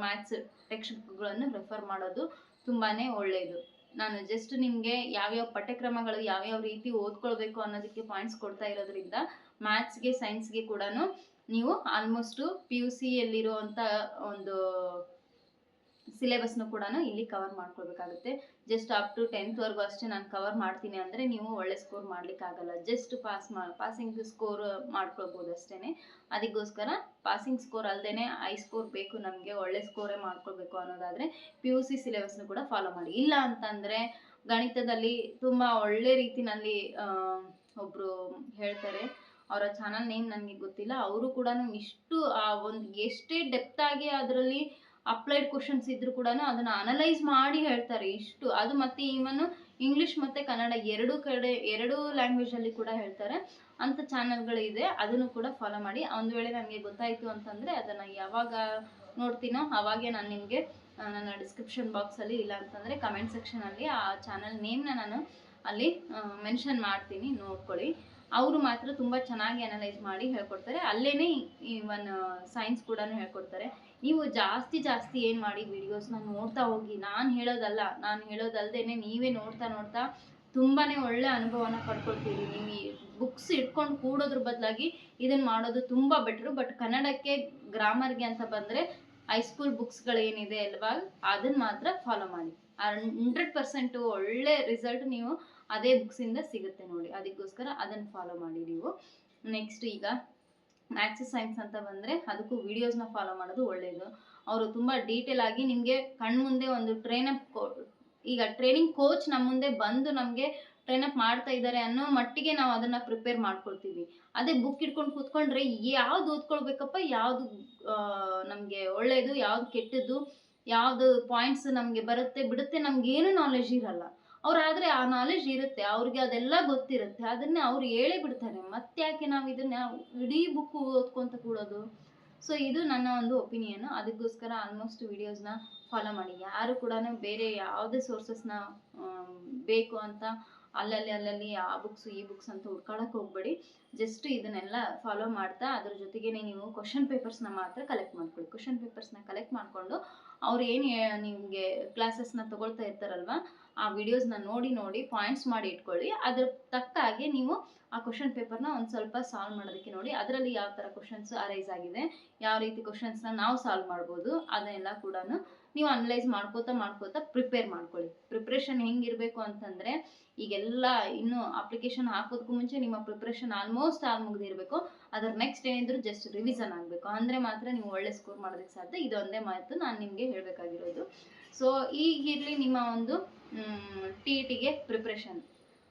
maths text ಬುಕ್ಗಳನ್ನು refer ಮಾಡೋದು ತುಂಬಾ ಒಳ್ಳೆಯದು ನಾನು ಜಸ್ಟ್ ನಿಮಗೆ ಯಾವ್ಯಾವ ಪಠ್ಯಕ್ರಮಗಳು ಯಾವ್ಯಾವ ರೀತಿ ಓದ್ಕೊಳ್ಬೇಕು ಅನ್ನೋದಕ್ಕೆ ಪಾಯಿಂಟ್ಸ್ ಕೊಡ್ತಾ ಇರೋದ್ರಿಂದ ಮ್ಯಾಥ್ಸ್ಗೆ ಸೈನ್ಸ್ಗೆ ಕೂಡ ನೀವು ಆಲ್ಮೋಸ್ಟು ಪಿ ಯು ಸಿಯಲ್ಲಿರುವಂಥ ಒಂದು ಸಿಲೆಬಸ್ನು ಕೂಡ ಇಲ್ಲಿ ಕವರ್ ಮಾಡ್ಕೊಳ್ಬೇಕಾಗುತ್ತೆ. ಜಸ್ಟ್ ಅಪ್ ಟು ಟೆಂತ್ವರೆಗೂ ಅಷ್ಟೇ ನಾನು ಕವರ್ ಮಾಡ್ತೀನಿ ಅಂದರೆ ನೀವು ಒಳ್ಳೆ ಸ್ಕೋರ್ ಆಗಲ್ಲ ಜಸ್ಟ್ ಪಾಸ್ ಮಾ ಪಾಸಿಂಗ್ ಸ್ಕೋರ್ ಮಾಡ್ಕೊಳ್ಬೋದು ಅಷ್ಟೇ ಅದಕ್ಕೋಸ್ಕರ ಪಾಸಿಂಗ್ ಸ್ಕೋರ್ ಅಲ್ಲದೇ ಐ ಸ್ಕೋರ್ ಬೇಕು, ನಮಗೆ ಒಳ್ಳೆ ಸ್ಕೋರೇ ಮಾಡ್ಕೊಳ್ಬೇಕು ಅನ್ನೋದಾದರೆ ಪಿ ಯು ಸಿ ಸಿಲೆಬಸ್ನು ಕೂಡ ಫಾಲೋ ಮಾಡಿ. ಇಲ್ಲ ಅಂತಂದರೆ ಗಣಿತದಲ್ಲಿ ತುಂಬ ಒಳ್ಳೆ ರೀತಿನಲ್ಲಿ ಒಬ್ಬರು ಹೇಳ್ತಾರೆ, ಅವರ ಚಾನಲ್ ನೇಮ್ ನನಗೆ ಗೊತ್ತಿಲ್ಲ. ಅವರು ಕೂಡ ಇಷ್ಟು ಆ ಒಂದು ಎಷ್ಟೇ ಡೆಪ್ತ್ ಆಗಿ ಅದರಲ್ಲಿ ಅಪ್ಲೈಡ್ ಕ್ವಶನ್ಸ್ ಇದ್ರು ಕೂಡ ಅದನ್ನು ಅನಲೈಸ್ ಮಾಡಿ ಹೇಳ್ತಾರೆ. ಇಷ್ಟು ಅದು ಮತ್ತೆ ಈವನ್ ಇಂಗ್ಲಿಷ್ ಮತ್ತು ಕನ್ನಡ ಎರಡೂ ಕಡೆ, ಎರಡೂ ಲ್ಯಾಂಗ್ವೇಜಲ್ಲಿ ಕೂಡ ಹೇಳ್ತಾರೆ. ಅಂಥ ಚಾನಲ್ಗಳಿದೆ ಅದನ್ನು ಕೂಡ ಫಾಲೋ ಮಾಡಿ. ಒಂದು ವೇಳೆ ನನಗೆ ಗೊತ್ತಾಯಿತು ಅಂತಂದರೆ ಅದನ್ನು ಯಾವಾಗ ನೋಡ್ತೀನೋ ಅವಾಗೆ ನಾನು ನಿಮಗೆ ನನ್ನ ಡಿಸ್ಕ್ರಿಪ್ಷನ್ ಬಾಕ್ಸಲ್ಲಿ ಇಲ್ಲ ಅಂತಂದರೆ ಕಮೆಂಟ್ ಸೆಕ್ಷನಲ್ಲಿ ಆ ಚಾನಲ್ ನೇಮ್ನ ನಾನು ಅಲ್ಲಿ ಮೆನ್ಷನ್ ಮಾಡ್ತೀನಿ. ನೋಡ್ಕೊಳ್ಳಿ. ಅವರು ಮಾತ್ರ ತುಂಬ ಚೆನ್ನಾಗಿ ಅನಲೈಸ್ ಮಾಡಿ ಹೇಳ್ಕೊಡ್ತಾರೆ. ಅಲ್ಲೇ ಈವನ್ ಸೈನ್ಸ್ ಕೂಡ ಹೇಳ್ಕೊಡ್ತಾರೆ. ನೀವು ಜಾಸ್ತಿ ಜಾಸ್ತಿ ಏನು ಮಾಡಿ ವಿಡಿಯೋಸ್ನ ನೋಡ್ತಾ ಹೋಗಿ, ನಾನು ಹೇಳೋದಲ್ಲ, ನಾನು ಹೇಳೋದಲ್ದೇನೆ ನೀವೇ ನೋಡ್ತಾ ನೋಡ್ತಾ ತುಂಬಾ ಒಳ್ಳೆ ಅನುಭವನ ಪಡ್ಕೊಳ್ತೀರಿ. ನೀವು ಬುಕ್ಸ್ ಇಟ್ಕೊಂಡು ಕೂಡೋದ್ರ ಬದಲಾಗಿ ಇದನ್ನು ಮಾಡೋದು ತುಂಬ ಬೆಟ್ರು ಬಟ್ ಕನ್ನಡಕ್ಕೆ ಗ್ರಾಮರ್ಗೆ ಅಂತ ಬಂದರೆ ಹೈಸ್ಕೂಲ್ ಬುಕ್ಸ್ಗಳೇನಿದೆ ಅಲ್ವಾ ಅದನ್ನು ಮಾತ್ರ ಫಾಲೋ ಮಾಡಿ. ಹಂಡ್ರೆಡ್ ಪರ್ಸೆಂಟು ಒಳ್ಳೆ ರಿಸಲ್ಟ್ ನೀವು ಅದೇ ಬುಕ್ಸಿಂದ ಸಿಗುತ್ತೆ ನೋಡಿ. ಅದಕ್ಕೋಸ್ಕರ ಅದನ್ನು ಫಾಲೋ ಮಾಡಿ ನೀವು. ನೆಕ್ಸ್ಟ್ ಈಗ ಮ್ಯಾಥ್ಸ್ ಸೈನ್ಸ್ ಅಂತ ಬಂದರೆ ಅದಕ್ಕೂ ವಿಡಿಯೋಸ್ನ ಫಾಲೋ ಮಾಡೋದು ಒಳ್ಳೆಯದು ಅವರು ತುಂಬ ಡೀಟೇಲ್ ಆಗಿ ನಿಮಗೆ ಕಣ್ಮುಂದೆ ಒಂದು ಟ್ರೈನಪ್ ಈಗ ಟ್ರೈನಿಂಗ್ ಕೋಚ್ ನಮ್ಮ ಮುಂದೆ ಬಂದು ನಮಗೆ ಟ್ರೈನಪ್ ಮಾಡ್ತಾ ಇದ್ದಾರೆ ಅನ್ನೋ ಮಟ್ಟಿಗೆ ನಾವು ಅದನ್ನು ಪ್ರಿಪೇರ್ ಮಾಡ್ಕೊಳ್ತೀವಿ. ಅದೇ ಬುಕ್ ಇಟ್ಕೊಂಡು ಕೂತ್ಕೊಂಡ್ರೆ ಯಾವ್ದು ಓದ್ಕೊಳ್ಬೇಕಪ್ಪ, ಯಾವುದು ನಮಗೆ ಒಳ್ಳೆಯದು ಯಾವ್ದು ಕೆಟ್ಟದ್ದು, ಯಾವುದು ಪಾಯಿಂಟ್ಸ್ ನಮಗೆ ಬರುತ್ತೆ, ಬಿಡುತ್ತೆ ನಮಗೇನು ನಾಲೆಜ್ ಇರಲ್ಲ. ಅವ್ರಾದರೆ ಆ ನಾಲೆಜ್ ಇರುತ್ತೆ, ಅವ್ರಿಗೆ ಅದೆಲ್ಲ ಗೊತ್ತಿರುತ್ತೆ, ಅದನ್ನೇ ಅವ್ರು ಹೇಳಿ ಬಿಡ್ತಾರೆ. ಮತ್ತೆ ಯಾಕೆ ನಾವು ಇದನ್ನ ಇಡೀ ಬುಕ್ ಓದ್ಕೊಂತ ಕೂಡೋದು? ಸೊ ಇದು ನನ್ನ ಒಂದು ಒಪಿನಿಯನ್ ಅದಕ್ಕೋಸ್ಕರ ಆಲ್ಮೋಸ್ಟ್ ವಿಡಿಯೋಸ್ನ ಫಾಲೋ ಮಾಡಿ. ಯಾರು ಕೂಡ ಬೇರೆ ಯಾವುದೇ ಸೋರ್ಸಸ್ನ ಬೇಕು ಅಂತ ಅಲ್ಲಲ್ಲಿ ಅಲ್ಲಲ್ಲಿ ಆ ಬುಕ್ಸ್ ಈ ಬುಕ್ಸ್ ಅಂತ ಹುಡ್ಕೊಳಕ್ಕೆ ಹೋಗ್ಬೇಡಿ. ಜಸ್ಟ್ ಇದನ್ನೆಲ್ಲ ಫಾಲೋ ಮಾಡ್ತಾ, ಅದ್ರ ಜೊತೆಗೆ ನೀವು ಕ್ವಶನ್ ಪೇಪರ್ಸ್ನ ಮಾತ್ರ ಕಲೆಕ್ಟ್ ಮಾಡ್ಕೊಳ್ಳಿ. ಕ್ವಶನ್ ಪೇಪರ್ಸ್ನ ಕಲೆಕ್ಟ್ ಮಾಡಿಕೊಂಡು ಅವ್ರು ಏನು ನಿಮಗೆ ಕ್ಲಾಸಸ್ನ ತಗೊಳ್ತಾ ಇರ್ತಾರಲ್ವ, ಆ ವಿಡಿಯೋಸ್ನ ನೋಡಿ ನೋಡಿ ಪಾಯಿಂಟ್ಸ್ ಮಾಡಿ ಇಟ್ಕೊಳ್ಳಿ. ಅದ್ರ ತಕ್ಕ ಹಾಗೆ ನೀವು ಆ ಕ್ವಶನ್ ಪೇಪರ್ನ ಒಂದು ಸ್ವಲ್ಪ ಸಾಲ್ವ್ ಮಾಡೋದಕ್ಕೆ ನೋಡಿ, ಅದರಲ್ಲಿ ಯಾವ ಥರ ಕ್ವಶನ್ಸ್ ಅರೈಸ್ ಆಗಿದೆ, ಯಾವ ರೀತಿ ಕ್ವಶನ್ಸ್ನ ನಾವು ಸಾಲ್ವ್ ಮಾಡ್ಬೋದು ಅದನ್ನೆಲ್ಲ ಕೂಡ ನೀವು ಅನಲೈಸ್ ಮಾಡ್ಕೋತಾ ಮಾಡ್ಕೋತಾ ಪ್ರಿಪೇರ್ ಮಾಡ್ಕೊಳ್ಳಿ. ಪ್ರಿಪ್ರೇಷನ್ ಹೆಂಗಿರಬೇಕು ಅಂತಂದರೆ, ಈಗೆಲ್ಲ ಇನ್ನು ಅಪ್ಲಿಕೇಶನ್ ಹಾಕೋದಕ್ಕೂ ಮುಂಚೆ ನಿಮ್ಮ ಪ್ರಿಪ್ರೇಷನ್ ಆಲ್ಮೋಸ್ಟ್ ಆಲ್ ಮುಗಿದಿರಬೇಕು. ಅದರ ನೆಕ್ಸ್ಟ್ ಏನಿದ್ರು ಜಸ್ಟ್ ರಿವಿಸನ್ ಆಗಬೇಕು. ಅಂದರೆ ಮಾತ್ರ ನೀವು ಒಳ್ಳೆ ಸ್ಕೋರ್ ಮಾಡೋದಕ್ಕೆ ಸಾಧ್ಯ. ಇದೊಂದೇ ಮಾತು ನಾನು ನಿಮಗೆ ಹೇಳಬೇಕಾಗಿರೋದು. ಸೊ ಈಗಿರಲಿ ನಿಮ್ಮ ಒಂದು ಟಿ ಇ ಟಿಗೆ ಪ್ರಿಪ್ರೇಷನ್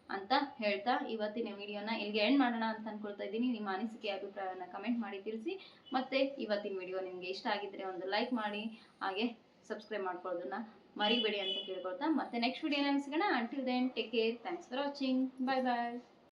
ಅಂತ ಹೇಳ್ತಾ ಇವತ್ತಿನ ವಿಡಿಯೋನ ಇಲ್ಲಿಗೆ ಎಂಡ್ ಮಾಡೋಣ ಅಂತ ಅನ್ಕೊಳ್ತಾ ಇದ್ದೀನಿ. ನಿಮ್ಮ ಅನಿಸಿಕೆ ಅಭಿಪ್ರಾಯವನ್ನು ಕಮೆಂಟ್ ಮಾಡಿ ತಿಳಿಸಿ. ಮತ್ತೆ ಇವತ್ತಿನ ವಿಡಿಯೋ ನಿಮಗೆ ಇಷ್ಟ ಆಗಿದ್ರೆ ಒಂದು ಲೈಕ್ ಮಾಡಿ. ಹಾಗೆ ಸಬ್ಸ್ಕ್ರೈಬ್ ಮಾಡ್ಕೊಳ್ಳೋದನ್ನ ಮರಿಬೇಡಿ ಅಂತ ಕೇಳ್ಕೊಳ್ತಾ ಮತ್ತೆ ನೆಕ್ಸ್ಟ್ ವಿಡಿಯೋನ ಸಿಗೋಣ. Until then take care thanks for watching bye bye